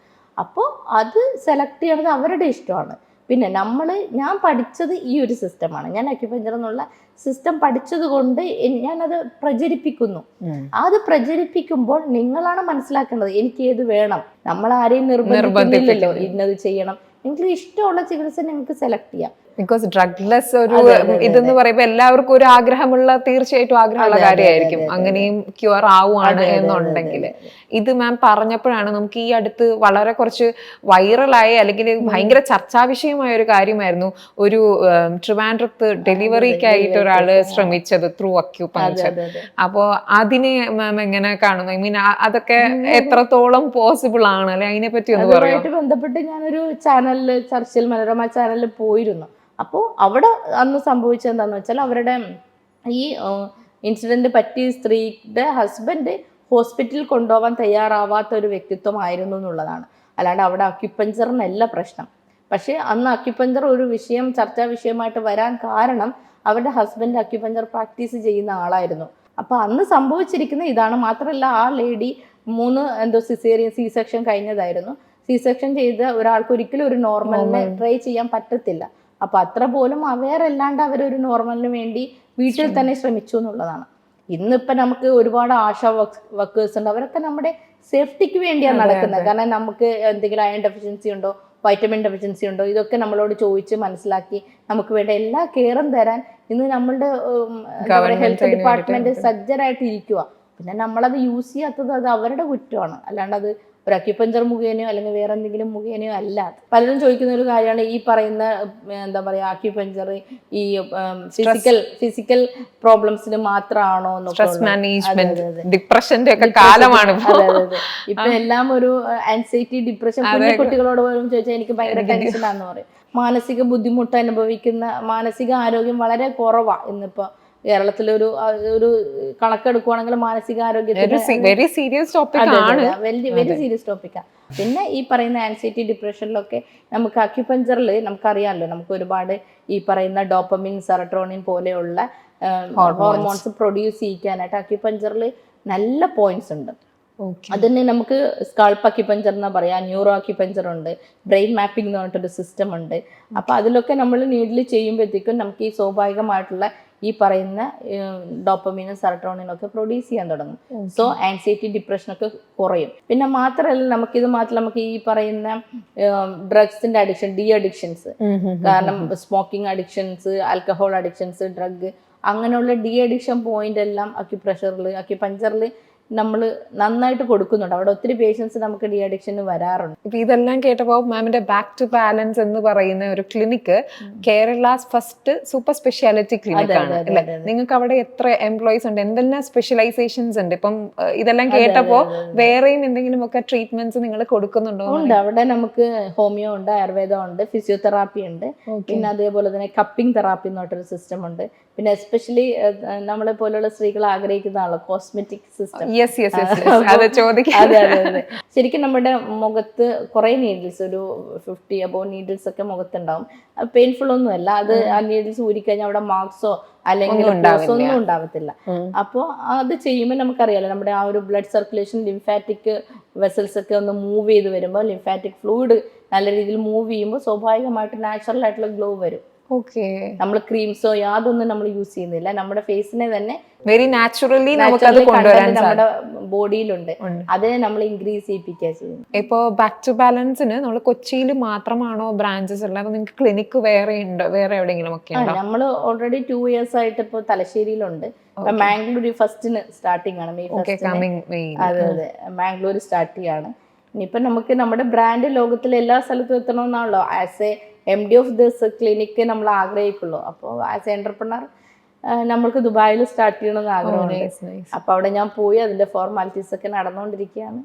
അപ്പോൾ അത് സെലക്ട് ചെയ്യണത് അവരുടെ ഇഷ്ടമാണ്. പിന്നെ നമ്മൾ ഞാൻ പഠിച്ചത് ഈ ഒരു സിസ്റ്റമാണ് ഞാൻ അക്യുപഞ്ചർ എന്നുള്ള സിസ്റ്റം പഠിച്ചത് കൊണ്ട് ഞാനത് പ്രചരിപ്പിക്കുന്നു. അത് പ്രചരിപ്പിക്കുമ്പോൾ നിങ്ങളാണ് മനസ്സിലാക്കേണ്ടത് എനിക്ക് ഏത് വേണം. നമ്മൾ ആരെയും നിർബന്ധിക്കുന്നില്ലല്ലോ ഇന്നത് ചെയ്യണം. നിങ്ങൾക്ക് ഇഷ്ടമുള്ള ചികിത്സ നിങ്ങൾക്ക് സെലക്ട് ചെയ്യാം. ബിക്കോസ് ഡ്രഗ്ലെസ് ഒരു ഇതെന്ന് പറയുമ്പോൾ എല്ലാവർക്കും ഒരു ആഗ്രഹമുള്ള തീർച്ചയായിട്ടും ആഗ്രഹമുള്ള കാര്യമായിരിക്കും. അങ്ങനെയും ക്യൂർ ആവുകയാണ് എന്നുണ്ടെങ്കിൽ. ഇത് മാം പറഞ്ഞപ്പോഴാണ് നമുക്ക് ഈ അടുത്ത് വളരെ കുറച്ച് വൈറലായ അല്ലെങ്കിൽ ഭയങ്കര ചർച്ചാ വിഷയമായ ഒരു കാര്യമായിരുന്നു ഒരു ട്രിവാൻഡ്രത്ത് ഡെലിവറിക്കായിട്ട് ഒരാൾ ശ്രമിച്ചത് ത്രൂ അക്യൂപഞ്ചർ അക്യൂപങ്ചർ അതെ അതെ. അപ്പോ അതിനെ മാം എങ്ങനെ കാണുന്നു? ഐ മീൻ അതൊക്കെ എത്രത്തോളം പോസിബിൾ ആണ്? അല്ലെ അതിനെ പറ്റി ഒന്ന് പറയാം? ബന്ധപ്പെട്ട് ഞാനൊരു ചാനലിൽ ചർച്ചിൽ മനോരമ ചാനലിൽ പോയിരുന്നു. അപ്പോൾ അവിടെ അന്ന് സംഭവിച്ചത് എന്താണെന്ന് വെച്ചാൽ അവരുടെ ഈ ഇൻസിഡന്റ് പറ്റി സ്ത്രീയുടെ ഹസ്ബൻഡ് ഹോസ്പിറ്റലിൽ കൊണ്ടുപോകാൻ തയ്യാറാവാത്ത ഒരു വ്യക്തിത്വമായിരുന്നു എന്നുള്ളതാണ്. അല്ലാണ്ട് അവിടെ അക്യുപഞ്ചറിനല്ല പ്രശ്നം. പക്ഷേ അന്ന് അക്യുപഞ്ചർ ഒരു വിഷയം ചർച്ചാ വിഷയമായിട്ട് വരാൻ കാരണം അവരുടെ ഹസ്ബൻഡ് അക്യുപഞ്ചർ പ്രാക്ടീസ് ചെയ്യുന്ന ആളായിരുന്നു. അപ്പോൾ അന്ന് സംഭവിച്ചിരിക്കുന്ന ഇതാണ്. മാത്രമല്ല ആ ലേഡി മൂന്ന് എന്തോ സിസേറിയൻ സി സെക്ഷൻ കഴിഞ്ഞതായിരുന്നു. സി സെക്ഷൻ ചെയ്ത ഒരാൾക്ക് ഒരിക്കലും ഒരു നോർമലിനെ ട്രൈ ചെയ്യാൻ പറ്റത്തില്ല. അപ്പൊ അത്ര പോലും അവെയർ അല്ലാണ്ട് അവരൊരു നോർമലിന് വേണ്ടി വീട്ടിൽ തന്നെ ശ്രമിച്ചു എന്നുള്ളതാണ്. ഇന്നിപ്പോ നമുക്ക് ഒരുപാട് ആശാ വർക്കേഴ്സ് ഉണ്ട്. അവരൊക്കെ നമ്മുടെ സേഫ്റ്റിക്ക് വേണ്ടിയാണ് നടക്കുന്നത്. കാരണം നമുക്ക് എന്തെങ്കിലും അയൺ ഡെഫിഷ്യൻസി ഉണ്ടോ വൈറ്റമിൻ ഡെഫിഷ്യൻസി ഉണ്ടോ ഇതൊക്കെ നമ്മളോട് ചോദിച്ച് മനസ്സിലാക്കി നമുക്ക് വേണ്ട എല്ലാ കെയറും തരാൻ ഇന്ന് നമ്മളുടെ ഹെൽത്ത് ഡിപ്പാർട്ട്മെന്റ് സജ്ജരായിട്ട് ഇരിക്കുക പിന്നെ നമ്മളത് യൂസ് ചെയ്യാത്തത് അത് അവരുടെ കുറ്റമാണ്. അല്ലാണ്ട് അത് ഒരു അക്യുപഞ്ചർ മുഖേനയോ അല്ലെങ്കിൽ വേറെ എന്തെങ്കിലും മുഖേനയോ അല്ല. പലരും ചോദിക്കുന്ന ഒരു കാര്യമാണ് ഈ പറയുന്ന എന്താ പറയാ അക്യുപഞ്ചർ ഈ ഫിസിക്കൽ ഫിസിക്കൽ പ്രോബ്ലംസിന് മാത്രമാണോ. ഡിപ്രഷന്റെ ഒക്കെ കാലമാണ് ഇപ്പൊ. എല്ലാം ഒരു ആൻസൈറ്റി ഡിപ്രഷൻ കുട്ടികളോട് പോലും ചോദിച്ചാൽ എനിക്ക് ഭയങ്കര ടെൻഷനാന്ന് പറയും. മാനസിക ബുദ്ധിമുട്ട് അനുഭവിക്കുന്ന മാനസിക ആരോഗ്യം വളരെ കുറവാ ഇന്നിപ്പോ. കേരളത്തിലൊരു ഒരു ഒരു കണക്കെടുക്കുവാണെങ്കിൽ മാനസികാരോഗ്യത്തിന് വെരി സീരിയസ് ടോപ്പിക് ആണ്. വെരി വെരി സീരിയസ് ടോപ്പിക്കാണ് പിന്നെ ഈ പറയുന്ന ആൻസൈറ്റി ഡിപ്രഷനിലൊക്കെ നമുക്ക് അക്യുപഞ്ചറിൽ നമുക്കറിയാമല്ലോ നമുക്ക് ഒരുപാട് ഈ പറയുന്ന ഡോപ്പമിൻ സെറട്രോണിൻ പോലെയുള്ള ഹോർമോൺസ് പ്രൊഡ്യൂസ് ചെയ്യിക്കാനായിട്ട് അക്യുപഞ്ചറിൽ നല്ല പോയിന്റ്സ് ഉണ്ട്. അതിന് നമുക്ക് സ്കാൾപ്പ് അക്യുപഞ്ചർ എന്നാ പറയാ ന്യൂറോ അക്യുപഞ്ചർ ഉണ്ട് ബ്രെയിൻ മാപ്പിംഗ് എന്ന് പറഞ്ഞിട്ടൊരു സിസ്റ്റം ഉണ്ട്. അപ്പൊ അതിലൊക്കെ നമ്മൾ നീഡിൽ ചെയ്യുമ്പോഴത്തേക്കും നമുക്ക് ഈ സ്വാഭാവികമായിട്ടുള്ള ഈ പറയുന്ന ഡോപ്പമീനും സെറട്ടോണിനും ഒക്കെ പ്രൊഡ്യൂസ് ചെയ്യാൻ തുടങ്ങും. സോ ആൻസൈറ്റി ഡിപ്രഷനൊക്കെ കുറയും. പിന്നെ മാത്രമല്ല നമുക്കിത് മാത്രം നമുക്ക് ഈ പറയുന്ന ഡ്രഗ്സിന്റെ അഡിക്ഷൻ ഡി അഡിക്ഷൻസ്. കാരണം smoking addictions alcohol addictions drug അങ്ങനെയുള്ള ഡി അഡിക്ഷൻ പോയിന്റ് എല്ലാം അക്യുപ്രഷറിൽ അക്യുപഞ്ചറിൽ നമ്മൾ നന്നായിട്ട് കൊടുക്കുന്നുണ്ട്. അവിടെ ഒത്തിരി പേഷ്യൻസ് നമുക്ക് ഡി അഡിക്ഷന് വരാറുണ്ട്. ഇപ്പൊ ഇതെല്ലാം കേട്ടപ്പോൾ മാമിന്റെ ബാക്ക് ടു ബാലൻസ് എന്ന് പറയുന്ന ഒരു clinic Kerala's first super speciality clinic ആണ് അല്ലെ. നിങ്ങൾക്ക് അവിടെ എത്ര എംപ്ലോയീസ് ഉണ്ട്? എന്തെല്ലാം സ്പെഷ്യലൈസേഷൻസ് ഉണ്ട്? ഇപ്പം ഇതെല്ലാം കേട്ടപ്പോ വേറെയും എന്തെങ്കിലും ഒക്കെ ട്രീറ്റ്മെന്റ്സ് നിങ്ങൾ കൊടുക്കുന്നുണ്ടോ ഉണ്ട്. അവിടെ നമുക്ക് ഹോമിയോ ഉണ്ട് ആയുർവേദം ഉണ്ട് ഫിസിയോതെറാപ്പി ഉണ്ട്. പിന്നെ അതേപോലെ തന്നെ കപ്പിംഗ് തെറാപ്പി എന്ന് പറഞ്ഞൊരു സിസ്റ്റം ഉണ്ട്. പിന്നെ എസ്പെഷ്യലി നമ്മളെ പോലുള്ള സ്ത്രീകൾ ആഗ്രഹിക്കുന്നതാണല്ലോ കോസ്മെറ്റിക് സിസ്റ്റം അതെ അതെ അതെ ശരിക്കും നമ്മുടെ മുഖത്ത് കുറെ നീഡിൽസ് ഒരു ഫിഫ്റ്റി അബോ നീഡിൽസ് ഒക്കെ മുഖത്തുണ്ടാവും. പെയിൻഫുൾ ഒന്നുമല്ല അത് ആ നീഡിൽസ് ഊരിക്കഴിഞ്ഞാൽ അവിടെ മാർക്സോ അല്ലെങ്കിൽ ഒന്നും ഉണ്ടാവത്തില്ല. അപ്പോൾ അത് ചെയ്യുമ്പോൾ നമുക്കറിയാലോ നമ്മുടെ ആ ഒരു ബ്ലഡ് സർക്കുലേഷൻ ലിംഫാറ്റിക് വെസൽസ് ഒക്കെ ഒന്ന് മൂവ് ചെയ്ത് വരുമ്പോൾ ലിംഫാറ്റിക് ഫ്ലൂയിഡ് നല്ല രീതിയിൽ മൂവ് ചെയ്യുമ്പോൾ സ്വാഭാവികമായിട്ട് നാച്ചുറൽ ആയിട്ടുള്ള ഗ്ലോ വരും. ഓക്കെ. നമ്മൾ ക്രീംസോ യാതൊന്നും നമ്മൾ യൂസ് ചെയ്യുന്നില്ല. നമ്മുടെ ഫേസിനെ തന്നെ വെരി നാച്ചുറലി നമുക്കത് കൊണ്ടുവരാൻ നമ്മുടെ ബോഡിയിലുണ്ട് അതിനെ നമ്മൾ ഇൻക്രീസ് ചെയ്യിപ്പിക്കുക ചെയ്യുന്നത്. ഇപ്പോ ബാക്ക് ടു ബാലൻസിന് നമ്മൾ കൊച്ചിയിൽ മാത്രമാണോ ബ്രാഞ്ചസ് ഉള്ളത്? അതോ നിങ്ങൾക്ക് ക്ലിനിക്ക് വേറെ ഉണ്ടോ? വേറെ എവിടെയെങ്കിലും ഒക്കെ ഉണ്ടോ? നമ്മൾ ഓൾറെഡി ടു ഇയേഴ്സ് ആയിട്ട് ഇപ്പോൾ തലശ്ശേരിയിലുണ്ട്. മാംഗ്ലൂര് മാംഗ്ലൂർ ഫസ്റ്റിന് സ്റ്റാർട്ടിംഗ് ആണ്. മെയ് അതെ അതെ. മാംഗ്ലൂർ സ്റ്റാർട്ട് ചെയ്യാണ്. ഇനിയിപ്പം നമുക്ക് നമ്മുടെ ബ്രാൻഡ് ലോകത്തിലെ എല്ലാ സ്ഥലത്തും എത്തണമെന്നാണല്ലോ as a M D of this clinic നമ്മൾ ആഗ്രഹിക്കുള്ളൂ അപ്പോൾ ആസ് എ എന്റർപ്രണർ നമ്മൾക്ക് ദുബായിൽ സ്റ്റാർട്ട് ചെയ്യണമെന്ന് ആഗ്രഹമുണ്ട്. അപ്പൊ അവിടെ ഞാൻ പോയി അതിന്റെ ഫോർമാലിറ്റീസ് ഒക്കെ നടന്നുകൊണ്ടിരിക്കുകയാണ്.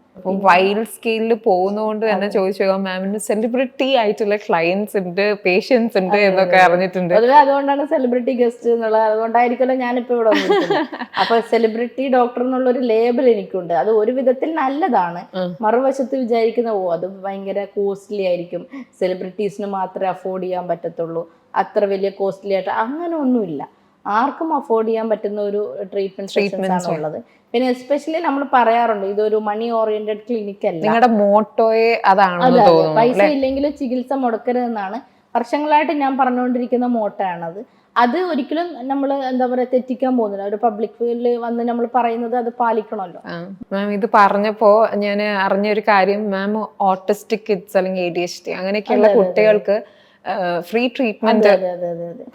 വൈൽഡ് സ്കെയിലിൽ പോകുന്നതുകൊണ്ട് തന്നെ ചോദിച്ചു മാമിന് സെലിബ്രിറ്റി ആയിട്ടുള്ള ക്ലയൻസ് ഉണ്ട് പേഷ്യൻസ് ഉണ്ട് എന്നൊക്കെ അറിഞ്ഞിട്ടുണ്ട്. പൊതുവെ അതുകൊണ്ടാണ് സെലിബ്രിറ്റി ഗസ്റ്റ് എന്നുള്ളത്. അതുകൊണ്ടായിരിക്കുമല്ലോ ഞാനിപ്പോ ഇവിടെ [LAUGHS] അപ്പൊ സെലിബ്രിറ്റി ഡോക്ടർ എന്നുള്ള ഒരു ലേബൽ എനിക്കുണ്ട്. അത് ഒരു വിധത്തിൽ നല്ലതാണ്. മറുവശത്ത് വിചാരിക്കുന്ന ഓ അത് ഭയങ്കര കോസ്റ്റ്ലി ആയിരിക്കും. സെലിബ്രിറ്റീസിന് മാത്രമേ അഫോർഡ് ചെയ്യാൻ പറ്റത്തുള്ളൂ. അത്ര വലിയ കോസ്റ്റ്ലി ആയിട്ട്. അങ്ങനെ ഒന്നുമില്ല. ആർക്കും അഫോർഡ് ചെയ്യാൻ പറ്റുന്ന ഒരു ട്രീറ്റ്മെന്റ് ട്രീറ്റ്മെന്റ് ഉള്ളത്. പിന്നെ എസ്പെഷ്യലി നമ്മൾ പറയാറുണ്ട് ഇതൊരു മണി ഓറിയന്റഡ് ക്ലിനിക് അല്ല. നിങ്ങളുടെ മോട്ടോയെ അതാണെന്ന് അതെ, അതെ. തോന്നുന്നു പൈസ ഇല്ലെങ്കിൽ ചികിത്സ മുടക്കരുതെന്നാണ് വർഷങ്ങളായിട്ട് ഞാൻ പറഞ്ഞുകൊണ്ടിരിക്കുന്ന മോട്ടമാണത് അത് ഒരിക്കലും നമ്മൾ എന്താ പറയുക തെറ്റിക്കാൻ പോകുന്നില്ല. ഒരു പബ്ലിക് ഫീൽഡിൽ വന്ന് നമ്മൾ പറയുന്നത് അത് പാലിക്കണമല്ലോ. മാം ഇത് പറഞ്ഞപ്പോ ഞാൻ അറിഞ്ഞൊരു കാര്യം മാം ഓട്ടിസ്റ്റിക് കിഡ്സ് അല്ലെങ്കിൽ എ ഡി എച്ച് ഡി അങ്ങനെയൊക്കെയുള്ള കുട്ടികൾക്ക് ഫ്രീ ട്രീറ്റ്മെന്റ്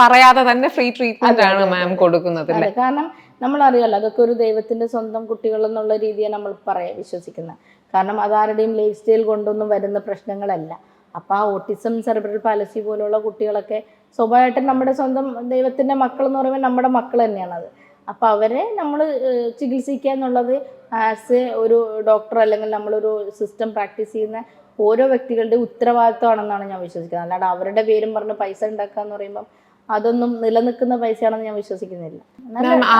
പറയാതെ തന്നെ ഫ്രീ ട്രീറ്റ്മെന്റ് ആണ് മാം കൊടുക്കുന്നത് കാരണം നമ്മൾ അറിയാലോ അതൊക്കെ ഒരു ദൈവത്തിന്റെ സ്വന്തം കുട്ടികൾ എന്നുള്ള രീതിയെ നമ്മൾ പറയാ വിശ്വസിക്കുന്നത് കാരണം അതാരുടെയും ലൈഫ് സ്റ്റൈൽ കൊണ്ടൊന്നും വരുന്ന പ്രശ്നങ്ങളല്ല. അപ്പോൾ ആ ഓട്ടിസം സെറിബ്രൽ പാലസി പോലുള്ള കുട്ടികളൊക്കെ സ്വാഭാവികമായിട്ടും നമ്മുടെ സ്വന്തം ദൈവത്തിന്റെ മക്കൾ എന്ന് പറയുമ്പോൾ നമ്മുടെ മക്കൾ തന്നെയാണത് അപ്പോൾ അവരെ നമ്മൾ ചികിത്സിക്കുക എന്നുള്ളത് ആസ് എ ഒരു ഡോക്ടർ അല്ലെങ്കിൽ നമ്മളൊരു സിസ്റ്റം പ്രാക്ടീസ് ചെയ്യുന്ന ഓരോ വ്യക്തികളുടെ ഉത്തരവാദിത്തമാണെന്നാണ് ഞാൻ വിശ്വസിക്കുന്നത്. അല്ലാണ്ട് അവരുടെ പേരും പറഞ്ഞ് പൈസ ഉണ്ടാക്കുക എന്ന് പറയുമ്പം അതൊന്നും നിലനിൽക്കുന്ന പൈസയാണെന്ന് ഞാൻ വിശ്വസിക്കുന്നില്ല.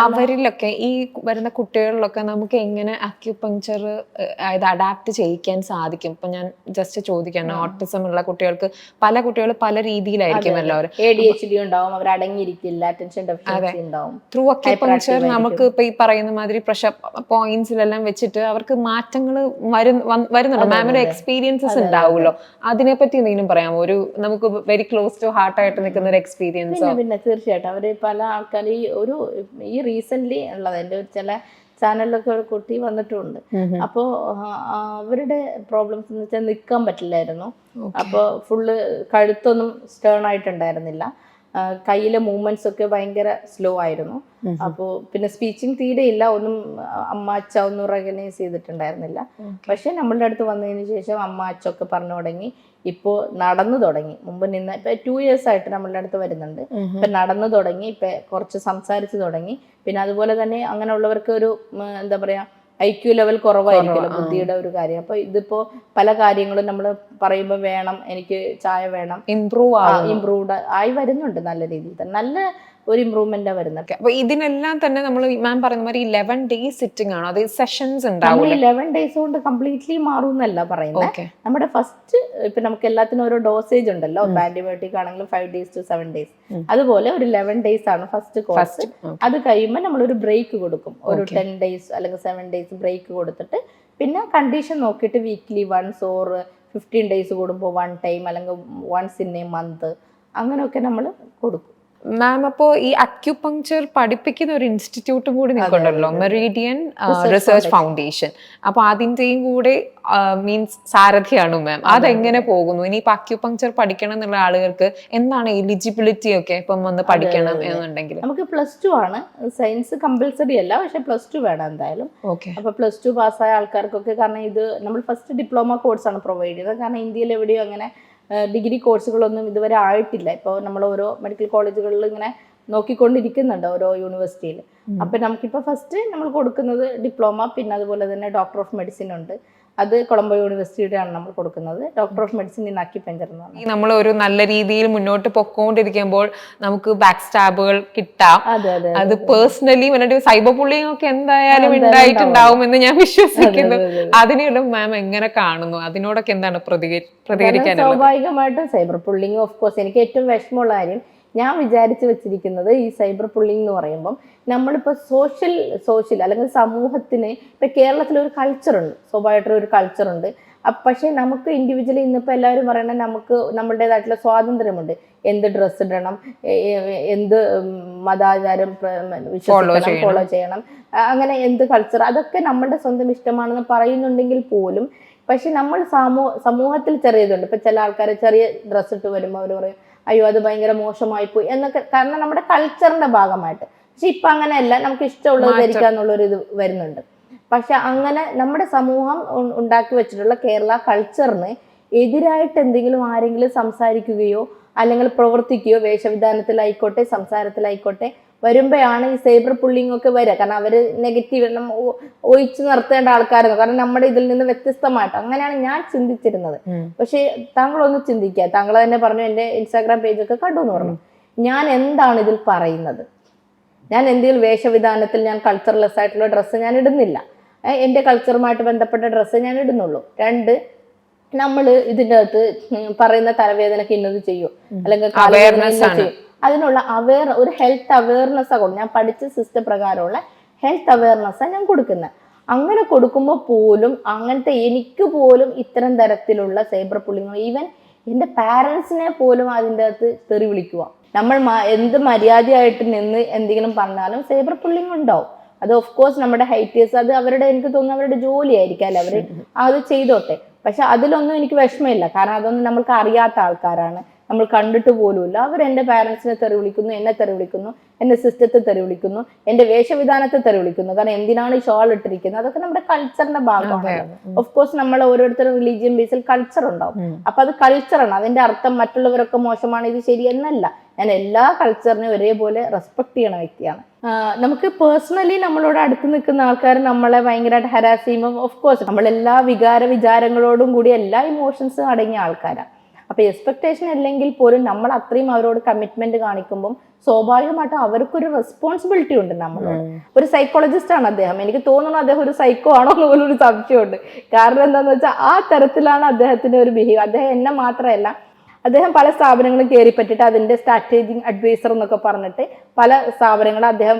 അവരിലൊക്കെ ഈ വരുന്ന കുട്ടികളിലൊക്കെ നമുക്ക് എങ്ങനെ അക്യുപങ്ചർ അതായത് അഡാപ്റ്റ് ചെയ്യിക്കാൻ സാധിക്കും? ഇപ്പൊ ഞാൻ ജസ്റ്റ് ചോദിക്കാണ് ഓട്ടിസം ഉള്ള കുട്ടികൾക്ക് പല കുട്ടികൾ പല രീതിയിലായിരിക്കും എല്ലാവരും. എ ഡി എച്ച് ഡി ഉണ്ടാവും അവർ അടങ്ങിയിരിക്കില്ല ഡെഫിഷ്യൻസി ഉണ്ടാവും. ത്രൂ അക്യുപങ്ചർ നമുക്ക് ഇപ്പൊ ഈ പറയുന്ന മാതിരി പ്രഷർ പോയിന്റ്സിലെല്ലാം വെച്ചിട്ട് അവർക്ക് മാറ്റങ്ങൾ വരുന്നുണ്ട്. മാമിന് എക്സ്പീരിയൻസസ് ഉണ്ടാവുമല്ലോ. അതിനെപ്പറ്റി എന്തെങ്കിലും പറയാമോ? ഒരു നമുക്ക് വെരി ക്ലോസ് ടു ഹാർട്ട് ആയിട്ട് നിൽക്കുന്ന ഒരു എക്സ്പീരിയൻസോ പിന്നെ പിന്നെ തീർച്ചയായിട്ടും. അവർ പല ആൾക്കാർ ഈ ഒരു ഈ റീസെന്റ് ഉള്ളത് എന്റെ ഒരു ചില ചാനലിലൊക്കെ ഒരു കുട്ടി വന്നിട്ടുണ്ട്. അപ്പോൾ അവരുടെ പ്രോബ്ലംസ് എന്ന് വെച്ചാൽ നിൽക്കാൻ പറ്റില്ലായിരുന്നു. അപ്പോൾ ഫുള്ള് കഴുത്തൊന്നും സ്റ്റേൺ ആയിട്ടുണ്ടായിരുന്നില്ല. കയ്യിലെ മൂവ്മെന്റ്സ് ഒക്കെ ഭയങ്കര സ്ലോ ആയിരുന്നു. അപ്പോ പിന്നെ സ്പീച്ചിങ് തീരെ ഇല്ല. ഒന്നും അമ്മ അച്ഛ ഒന്നും റെക്കഗ്നൈസ് ചെയ്തിട്ടുണ്ടായിരുന്നില്ല. പക്ഷെ നമ്മളുടെ അടുത്ത് വന്നതിന് ശേഷം അമ്മ അച്ഛൊക്കെ പറഞ്ഞു തുടങ്ങി. ഇപ്പോൾ നടന്നു തുടങ്ങി. മുമ്പ് നിന്ന് ഇപ്പൊ ടു ഇയേഴ്സ് ആയിട്ട് നമ്മളുടെ അടുത്ത് വരുന്നുണ്ട്. ഇപ്പൊ നടന്നു തുടങ്ങി. ഇപ്പൊ കുറച്ച് സംസാരിച്ചു തുടങ്ങി. പിന്നെ അതുപോലെ തന്നെ അങ്ങനെയുള്ളവർക്ക് ഒരു എന്താ പറയാ ഐ ക്യു ലെവൽ കുറവായിരിക്കുമല്ലോ ബുദ്ധിയുടെ ഒരു കാര്യം. അപ്പൊ ഇതിപ്പോ പല കാര്യങ്ങളും നമ്മൾ പറയുമ്പോൾ വേണം എനിക്ക് ചായ വേണം. ഇംപ്രൂവ് ആവും ഇമ്പ്രൂവ്ഡ് ആയി വരുന്നുണ്ട് നല്ല രീതിയിൽ തന്നെ. നല്ല ഒരു ഇമ്പ്രൂവ്മെന്റ് വരുന്നത്. അപ്പൊ ഇതിനെല്ലാം തന്നെ നമ്മൾ മാം പറയുന്ന മാതിരി ഇലവൻ ഡേയ്സ് സിറ്റിംഗ് ആണോ? അതായത് സെഷൻസ് ഉണ്ടാവും ഇലവൻ ഡേയ്സ് കൊണ്ട് കംപ്ലീറ്റ്ലി മാറും എന്നല്ല പറയുന്നത് നമ്മുടെ ഫസ്റ്റ് ഇപ്പൊ നമുക്ക് എല്ലാത്തിനും ഓരോ ഡോസേജ് ഉണ്ടല്ലോ. ആന്റിബയോട്ടിക് ആണെങ്കിലും five days to seven days അതുപോലെ ഒരു ലെവൻ ഡേയ്സ് ആണ് ഫസ്റ്റ് കോഴ്സ് അത് കഴിയുമ്പോൾ നമ്മൾ ഒരു ബ്രേക്ക് കൊടുക്കും. ഒരു ടെൻ ഡേയ്സ് അല്ലെങ്കിൽ സെവൻ ഡേയ്സ് ബ്രേക്ക് കൊടുത്തിട്ട് പിന്നെ കണ്ടീഷൻ നോക്കിയിട്ട് weekly once or fifteen days കൂടുമ്പോൾ വൺ ടൈം അല്ലെങ്കിൽ വൺസ് ഇൻ എ മന്ത് അങ്ങനെയൊക്കെ നമ്മൾ കൊടുക്കും. മാം അപ്പോ ഈ അക്യുപങ്ചർ പഠിപ്പിക്കുന്ന ഒരു ഇൻസ്റ്റിറ്റ്യൂട്ടും കൂടി നിൽക്കുന്നുണ്ടല്ലോ മെറീഡിയൻ റിസർച്ച് ഫൗണ്ടേഷൻ അപ്പൊ അതിന്റെയും കൂടെ മീൻസ് സാരഥിയാണ് മാം അതെങ്ങനെ പോകുന്നു? ഇനി ഇപ്പൊ അക്യുപങ്ചർ പഠിക്കണം എന്നുള്ള ആളുകൾക്ക് എന്താണ് എലിജിബിലിറ്റി ഒക്കെ ഇപ്പം വന്ന് പഠിക്കണം എന്നുണ്ടെങ്കിൽ? നമുക്ക് പ്ലസ് ടു ആണ്. സയൻസ് കമ്പൽസറി അല്ല പക്ഷെ പ്ലസ് ടു വേണം എന്തായാലും. ഓക്കെ അപ്പോൾ പ്ലസ് ടു പാസ്സായ ആൾക്കാർക്കൊക്കെ കാരണം ഇത് നമ്മൾ ഫസ്റ്റ് ഡിപ്ലോമ കോഴ്സ് ആണ് പ്രൊവൈഡ് ചെയ്തത്. കാരണം ഇന്ത്യയിൽ എവിടെയോ അങ്ങനെ ഡിഗ്രി കോഴ്സുകളൊന്നും ഇതുവരെ ആയിട്ടില്ല. ഇപ്പോൾ നമ്മൾ ഓരോ മെഡിക്കൽ കോളേജുകളിൽ ഇങ്ങനെ നോക്കിക്കൊണ്ടിരിക്കുന്നുണ്ട് ഓരോ യൂണിവേഴ്സിറ്റിയിൽ അപ്പം നമുക്കിപ്പോൾ ഫസ്റ്റ് നമ്മൾ കൊടുക്കുന്നത് ഡിപ്ലോമ പിന്നെ അതുപോലെ തന്നെ ഡോക്ടർ ഓഫ് മെഡിസിൻ ഉണ്ട്. അത് കൊളംബോ യൂണിവേഴ്സിറ്റിയുടെയാണ് നമ്മൾ കൊടുക്കുന്നത്. Doctor of medicine in acupuncture എന്ന് പറഞ്ഞാൽ ഈ നമ്മൾ ഒരു നല്ല രീതിയിൽ മുന്നോട്ട് പൊക്കോണ്ടിരിക്കുമ്പോൾ നമുക്ക് ബാക്ക് സ്റ്റാബുകൾ കിട്ടാം. അതെ പേഴ്സണലി മറ്റേ സൈബർ പുള്ളിങ് ഒക്കെ എന്തായാലും ഉണ്ടായിട്ടുണ്ടാവുമെന്ന് ഞാൻ വിശ്വസിക്കുന്നു. അതിനുള്ള മാം എങ്ങനെ കാണുന്നു? അതിനോടൊക്കെ എന്താണ് പ്രതികരിക്കാൻ സ്വാഭാവികമായിട്ടും സൈബർ പുള്ളിങ് ഓഫ് കോഴ്സ് എനിക്ക് ഏറ്റവും വിഷമമുള്ള കാര്യം ഞാൻ വിചാരിച്ചു വെച്ചിരിക്കുന്നത് ഈ സൈബർ പുള്ളിങ് എന്ന് പറയുമ്പം നമ്മളിപ്പോൾ സോഷ്യൽ സോഷ്യൽ അല്ലെങ്കിൽ സമൂഹത്തിന് ഇപ്പം കേരളത്തിലൊരു കൾച്ചറുണ്ട് സ്വാഭാവികമായിട്ടും ഒരു കൾച്ചറുണ്ട് പക്ഷേ നമുക്ക് ഇൻഡിവിജ്വലി ഇന്നിപ്പോൾ എല്ലാവരും പറയണത് നമുക്ക് നമ്മുടേതായിട്ടുള്ള സ്വാതന്ത്ര്യമുണ്ട്. എന്ത് ഡ്രസ്സ് ഇടണം എന്ത് മതാചാരം വിശ്വസിക്കണം ഫോളോ ചെയ്യണം. അങ്ങനെ എന്ത് കൾച്ചർ അതൊക്കെ നമ്മുടെ സ്വന്തം ഇഷ്ടമാണെന്ന് പറയുന്നുണ്ടെങ്കിൽ പോലും പക്ഷെ നമ്മൾ സമൂഹ സമൂഹത്തിൽ ചെറിയതുണ്ട്. ഇപ്പം ചില ആൾക്കാർ ചെറിയ ഡ്രസ്സ് ഇട്ട് വരുമ്പോൾ അവർ പറയും അയ്യോ അത് ഭയങ്കര മോശമായി പോയി എന്നൊക്കെ. കാരണം നമ്മുടെ കൾച്ചറിന്റെ ഭാഗമായിട്ട്. പക്ഷെ ഇപ്പൊ അങ്ങനെയല്ല. നമുക്ക് ഇഷ്ടമുള്ളത് ധരിക്കാന്നുള്ളൊരു ഇത് വരുന്നുണ്ട്. പക്ഷെ അങ്ങനെ നമ്മുടെ സമൂഹം ഉണ്ടാക്കി വെച്ചിട്ടുള്ള കേരള കൾച്ചറിന് എതിരായിട്ട് എന്തെങ്കിലും ആരെങ്കിലും സംസാരിക്കുകയോ അല്ലെങ്കിൽ പ്രവർത്തിക്കുകയോ വേഷവിധാനത്തിലായിക്കോട്ടെ സംസാരത്തിലായിക്കോട്ടെ വരുമ്പോഴാണ് ഈ സൈബർ പുള്ളിങ് ഒക്കെ വരിക കാരണം അവർ നെഗറ്റീവ് ഒഴിച്ചു നിർത്തേണ്ട ആൾക്കാരാണ്. കാരണം നമ്മുടെ ഇതിൽ നിന്ന് വ്യത്യസ്തമായിട്ട് അങ്ങനെയാണ് ഞാൻ ചിന്തിച്ചിരുന്നത്. പക്ഷെ താങ്കളൊന്ന് ചിന്തിക്കുക താങ്കൾ തന്നെ പറഞ്ഞു എന്റെ ഇൻസ്റ്റാഗ്രാം പേജൊക്കെ കണ്ടു എന്ന് പറഞ്ഞു ഞാൻ എന്താണ് ഇതിൽ പറയുന്നത്? ഞാൻ എന്തെങ്കിലും വേഷവിധാനത്തിൽ ഞാൻ കൾച്ചർലെസ് ആയിട്ടുള്ള ഡ്രസ്സ് ഞാൻ ഇടുന്നില്ല എന്റെ കൾച്ചറുമായിട്ട് ബന്ധപ്പെട്ട ഡ്രസ്സ് ഞാൻ ഇടുന്നുള്ളൂ രണ്ട് നമ്മൾ ഇതിന്റെ അകത്ത് പറയുന്ന തലവേദനക്ക് ഇന്നത് ചെയ്യും. അല്ലെങ്കിൽ. അതിനുള്ള അവയർ ഒരു ഹെൽത്ത് അവയർനെസ് കൊടുക്കും ഞാൻ പഠിച്ച സിസ്റ്റം പ്രകാരമുള്ള ഹെൽത്ത് അവയർനെസ്സാണ് ഞാൻ കൊടുക്കുന്നത്. അങ്ങനെ കൊടുക്കുമ്പോൾ പോലും അങ്ങനത്തെ എനിക്ക് പോലും ഇത്തരം തരത്തിലുള്ള സൈബർ പുള്ളിങ്ങൾ ഈവൻ എന്റെ പാരൻസിനെ പോലും അതിന്റെ അകത്ത് തെറി വിളിക്കുക നമ്മൾ എന്ത് മര്യാദയായിട്ട് നിന്ന് എന്തെങ്കിലും പറഞ്ഞാലും സൈബർ പുള്ളിങ് ഉണ്ടാവും. അത് ഓഫ് കോഴ്സ് നമ്മുടെ ഹൈറ്റേഴ്സ് അത് അവരുടെ എനിക്ക് തോന്നുന്നു അവരുടെ ജോലിയായിരിക്കും അല്ലെ അവർ അത് ചെയ്തോട്ടെ. പക്ഷെ അതിലൊന്നും എനിക്ക് വിഷമമില്ല. കാരണം അതൊന്നും നമ്മൾക്ക് അറിയാത്ത ആൾക്കാരാണ്. നമ്മൾ കണ്ടിട്ട് പോലുമില്ല. അവർ എന്റെ പാരൻസിനെ തെറി വിളിക്കുന്നു എന്നെ തെറി വിളിക്കുന്നു എന്റെ സിസ്റ്റത്തെ തെറി വിളിക്കുന്നു എന്റെ വേഷവിധാനത്തെ തെറി വിളിക്കുന്നു. കാരണം എന്തിനാണ് ഈ ഷോൾ ഇട്ടിരിക്കുന്നത്? അതൊക്കെ നമ്മുടെ കൾച്ചറിന്റെ ഭാഗമാണ് ഓഫ് കോഴ്സ് നമ്മൾ ഓരോരുത്തരും റിലീജിയൻ ബേസിൽ കൾച്ചർ ഉണ്ടാവും. അപ്പൊ അത് കൾച്ചറാണ് അതിന്റെ അർത്ഥം മറ്റുള്ളവരൊക്കെ മോശമാണ് ഇത് ശരിയെന്നല്ല ഞാൻ എല്ലാ കൾച്ചറിനെയും ഒരേപോലെ റെസ്പെക്ട് ചെയ്യണ വ്യക്തിയാണ്. നമുക്ക് പേഴ്സണലി നമ്മളോട് അടുത്ത് നിൽക്കുന്ന ആൾക്കാർ നമ്മളെ ഭയങ്കരമായിട്ട് ഹരാസ് ചെയ്യുമ്പോൾ ഓഫ് കോഴ്സ് നമ്മളെല്ലാ വികാര വിചാരങ്ങളോടും കൂടി എല്ലാ ഇമോഷൻസും അടങ്ങിയ ആൾക്കാരാണ്. അപ്പൊ എക്സ്പെക്ടേഷൻ അല്ലെങ്കിൽ പോലും നമ്മൾ അത്രയും അവരോട് കമ്മിറ്റ്മെന്റ് കാണിക്കുമ്പോൾ സ്വാഭാവികമായിട്ടും അവർക്കൊരു റെസ്പോൺസിബിലിറ്റി ഉണ്ട് നമ്മളോട്. ഒരു സൈക്കോളജിസ്റ്റ് ആണ് അദ്ദേഹം. എനിക്ക് തോന്നുന്നു അദ്ദേഹം ഒരു സൈക്കോ ആണോ എന്ന് പോലും ഒരു സംശയമുണ്ട്. കാരണം എന്താണെന്ന് വെച്ചാൽ ആ തരത്തിലാണ് അദ്ദേഹത്തിന്റെ ഒരു ബിഹേവ് അദ്ദേഹം എന്നെ മാത്രമല്ല അദ്ദേഹം പല സ്ഥാപനങ്ങളും കയറിപ്പറ്റിട്ട് അതിന്റെ സ്ട്രാറ്റജിക് അഡ്വൈസർ എന്നൊക്കെ പറഞ്ഞിട്ട് പല സ്ഥാപനങ്ങളും അദ്ദേഹം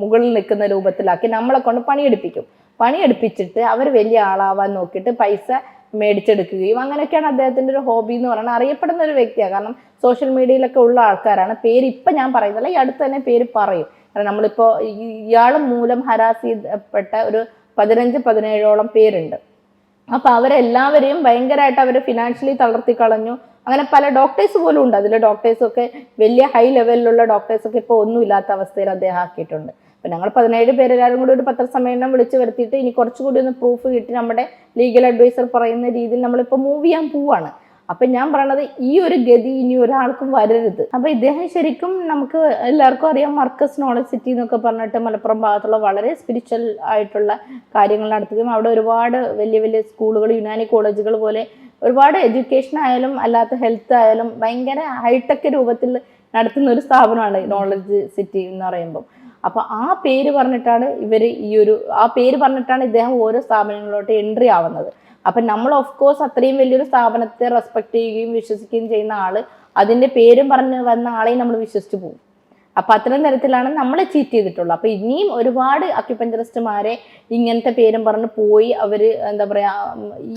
മുകളിൽ നിൽക്കുന്ന രൂപത്തിലാക്കി നമ്മളെ കൊണ്ട് പണിയെടുപ്പിക്കും. പണിയെടുപ്പിച്ചിട്ട് അവർ വലിയ ആളാവാൻ നോക്കിയിട്ട് പൈസ മേടിച്ചെടുക്കുകയും അങ്ങനെയൊക്കെയാണ് അദ്ദേഹത്തിന്റെ ഒരു ഹോബി എന്ന് പറയുന്നത്. അറിയപ്പെടുന്ന ഒരു വ്യക്തിയാണ്. കാരണം സോഷ്യൽ മീഡിയയിലൊക്കെ ഉള്ള ആൾക്കാരാണ്. പേര് ഇപ്പം ഞാൻ പറയുന്നില്ല. ഈ അടുത്ത് തന്നെ പേര് പറയും. കാരണം നമ്മളിപ്പോൾ ഇയാൾ മൂലം ഹരാസ് ചെയ്യപ്പെട്ട ഒരു പതിനഞ്ച് പതിനേഴോളം പേരുണ്ട്. അപ്പൊ അവരെല്ലാവരെയും ഭയങ്കരമായിട്ട് അവരെ ഫിനാൻഷ്യലി തളർത്തി കളഞ്ഞു. അങ്ങനെ പല ഡോക്ടേഴ്സ് പോലും ഉണ്ട്. അതിലെ ഡോക്ടേഴ്സൊക്കെ വലിയ ഹൈ ലെവലിലുള്ള ഡോക്ടേഴ്സ് ഒക്കെ ഇപ്പോൾ ഒന്നുമില്ലാത്ത അവസ്ഥയിൽ അദ്ദേഹം ആക്കിയിട്ടുണ്ട്. അപ്പൊ ഞങ്ങൾ പതിനേഴ് പേരെല്ലാവരും കൂടി ഒരു പത്രസമ്മേളനം വിളിച്ചു വരുത്തിയിട്ട് ഇനി കുറച്ചുകൂടി ഒന്ന് പ്രൂഫ് കിട്ടി. നമ്മുടെ ലീഗൽ അഡ്വൈസർ പറയുന്ന രീതിയിൽ നമ്മളിപ്പോൾ മൂവ് ചെയ്യാൻ പോവാണ്. അപ്പൊ ഞാൻ പറയണത് ഈ ഒരു ഗതി ഇനി ഒരാൾക്കും വരരുത്. അപ്പൊ ഇദ്ദേഹം ശരിക്കും നമുക്ക് എല്ലാവർക്കും അറിയാം മർക്കസ് നോളജ് സിറ്റി എന്നൊക്കെ പറഞ്ഞിട്ട് മലപ്പുറം ഭാഗത്തുള്ള വളരെ സ്പിരിച്വൽ ആയിട്ടുള്ള കാര്യങ്ങൾ നടത്തുകയും അവിടെ ഒരുപാട് വലിയ വലിയ സ്കൂളുകൾ യുനാനി കോളേജുകൾ പോലെ ഒരുപാട് എഡ്യൂക്കേഷൻ ആയാലും അല്ലാത്ത ഹെൽത്ത് ആയാലും ഭയങ്കര ഹൈടെക് രൂപത്തിൽ നടത്തുന്ന ഒരു സ്ഥാപനമാണ് നോളജ് സിറ്റി എന്ന് പറയുമ്പോൾ അപ്പൊ ആ പേര് പറഞ്ഞിട്ടാണ് ഇവർ ഈ ഒരു ആ പേര് പറഞ്ഞിട്ടാണ് ഇദ്ദേഹം ഓരോ സ്ഥാപനങ്ങളിലോട്ട് എൻട്രി ആവുന്നത്. അപ്പൊ നമ്മൾ ഓഫ് കോഴ്സ് അത്രയും വലിയൊരു സ്ഥാപനത്തെ റെസ്പെക്ട് ചെയ്യുകയും വിശ്വസിക്കുകയും ചെയ്യുന്ന ആൾ അതിന്റെ പേരും പറഞ്ഞ് വന്ന ആളെയും നമ്മൾ വിശ്വസിച്ചു പോകും. അപ്പൊ അത്തരം തരത്തിലാണ് നമ്മൾ ചീറ്റ് ചെയ്തിട്ടുള്ളത്. അപ്പൊ ഇനിയും ഒരുപാട് അക്യുപഞ്ചറിസ്റ്റുമാരെ ഇങ്ങനത്തെ പേരും പറഞ്ഞ് പോയി അവർ എന്താ പറയാ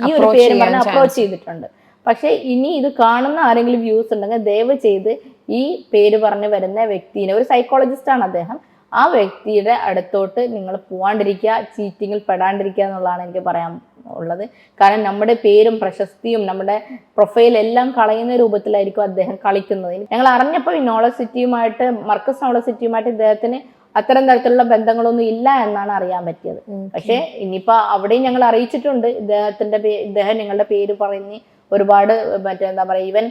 ഈ ഒരു പേരും പറഞ്ഞ് അപ്രോച്ച് ചെയ്തിട്ടുണ്ട്. പക്ഷേ ഇനി ഇത് കാണുന്ന ആരെങ്കിലും വ്യൂസ് ഉണ്ടെങ്കിൽ ദയവ് ചെയ്ത് ഈ പേര് പറഞ്ഞ് വരുന്ന വ്യക്തിനെ ഒരു സൈക്കോളജിസ്റ്റ് ആണ് അദ്ദേഹം ആ വ്യക്തിയുടെ അടുത്തോട്ട് നിങ്ങൾ പോവാണ്ടിരിക്കുക ചീറ്റിങ്ങിൽ പെടാണ്ടിരിക്കുക എന്നുള്ളതാണ് എനിക്ക് പറയാൻ ഉള്ളത്. കാരണം നമ്മുടെ പേരും പ്രശസ്തിയും നമ്മുടെ പ്രൊഫൈൽ എല്ലാം കളയുന്ന രൂപത്തിലായിരിക്കും അദ്ദേഹം കളിക്കുന്നത്. ഞങ്ങൾ അറിഞ്ഞപ്പോൾ ഈ നോളജ് സിറ്റിയുമായിട്ട് മർക്കസ് നോളജ് സിറ്റിയുമായിട്ട് ഇദ്ദേഹത്തിന് അത്തരം തരത്തിലുള്ള ബന്ധങ്ങളൊന്നും ഇല്ല എന്നാണ് അറിയാൻ പറ്റിയത്. പക്ഷെ ഇനിയിപ്പോ അവിടെയും ഞങ്ങൾ അറിയിച്ചിട്ടുണ്ട്. ഇദ്ദേഹത്തിന്റെ പേ ഇദ്ദേഹം നിങ്ങളുടെ പേര് പറഞ്ഞ് ഒരുപാട് മറ്റേ എന്താ പറയാ ഈവൻ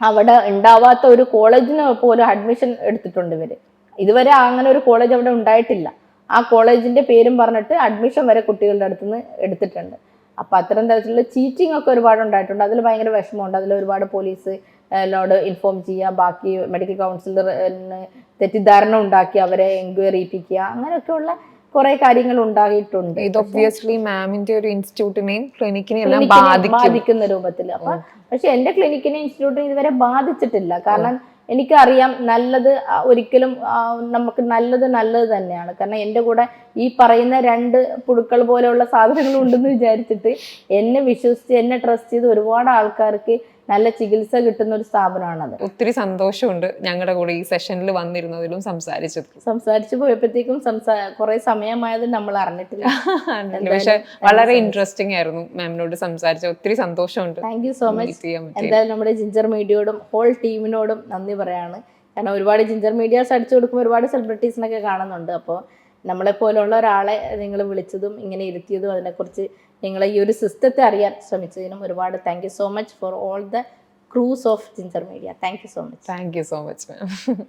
അവിടെ ഉണ്ടാവാത്ത ഒരു കോളേജിന് പോലും അഡ്മിഷൻ എടുത്തിട്ടുണ്ട് ഇവർ. ഇതുവരെ അങ്ങനെ ഒരു കോളേജ് അവിടെ ഉണ്ടായിട്ടില്ല. ആ കോളേജിന്റെ പേരും പറഞ്ഞിട്ട് അഡ്മിഷൻ വരെ കുട്ടികളുടെ അടുത്ത് നിന്ന് എടുത്തിട്ടുണ്ട്. അപ്പൊ അത്തരം തരത്തിലുള്ള ചീറ്റിംഗ് ഒക്കെ ഒരുപാട് ഉണ്ടായിട്ടുണ്ട്. അതിൽ ഭയങ്കര വിഷമമുണ്ട്. അതിൽ ഒരുപാട് പോലീസ് എന്നോട് ഇൻഫോം ചെയ്യുക. ബാക്കി മെഡിക്കൽ കൗൺസിലറിന് തെറ്റിദ്ധാരണ ഉണ്ടാക്കി അവരെ എൻക്വയറി ചെയ്യിപ്പിക്കുക അങ്ങനെയൊക്കെയുള്ള കുറെ കാര്യങ്ങൾ ഉണ്ടായിട്ടുണ്ട്. ഇത് ഒബ്വിയസ്ലി മാമിന്റെ ഒരു ഇൻസ്റ്റിറ്റ്യൂട്ടിനെയും ക്ലിനിക്കിനെയും എല്ലാം ബാധിക്കും. ബാധിക്കുന്ന രൂപത്തിൽ അപ്പൊ പക്ഷെ എന്റെ ക്ലിനിക്കിനെ ഇൻസ്റ്റിറ്റ്യൂട്ടിനെ ഇതുവരെ ബാധിച്ചിട്ടില്ല. കാരണം എനിക്കറിയാം നല്ലത് ഒരിക്കലും നമുക്ക് നല്ലത് നല്ലത് തന്നെയാണ്. കാരണം എന്റെ കൂടെ ഈ പറയുന്ന രണ്ട് പുഴുക്കൾ പോലെയുള്ള സാധനങ്ങൾ ഉണ്ടെന്ന് വിചാരിച്ചിട്ട് എന്നെ വിശ്വസിച്ച് എന്നെ ട്രസ്റ്റ് ചെയ്ത് ഒരുപാട് ആൾക്കാർക്ക് നല്ല ചികിത്സ കിട്ടുന്ന ഒരു സ്ഥാപനമാണത്. ഒത്തിരി സന്തോഷമുണ്ട് ഞങ്ങളുടെ കൂടെ ഈ സെഷനിൽ വന്നിരുന്നതിലും സംസാരിച്ചത്. സംസാരിച്ചു പോയപ്പോഴത്തേക്കും സംസാ കുറെ സമയമായത് നമ്മൾ അറിഞ്ഞിട്ടില്ല. പക്ഷെ വളരെ ഇൻട്രസ്റ്റിംഗ് ആയിരുന്നു മാമിനോട് സംസാരിച്ച. ഒത്തിരി സന്തോഷമുണ്ട്. താങ്ക് യു സോ മച്ച് എന്തായാലും നമ്മുടെ ജിഞ്ചർ മീഡിയയോടും ഹോൾ ടീമിനോടും നന്ദി പറയാണ്. കാരണം ഒരുപാട് ജിഞ്ചർ മീഡിയാസ് അടിച്ചു കൊടുക്കുമ്പോൾ ഒരുപാട് സെലിബ്രിറ്റീസിനൊക്കെ കാണുന്നുണ്ട്. അപ്പോൾ നമ്മളെ പോലുള്ള ഒരാളെ നിങ്ങൾ വിളിച്ചതും ഇങ്ങനെ ഇരുത്തിയതും അതിനെക്കുറിച്ച് നിങ്ങൾ ഈ ഒരു സിസ്റ്റത്തെ അറിയാൻ ശ്രമിച്ചതിനും ഒരുപാട് thank so much for all the crews of Ginger Media thank so much thank so much ma'am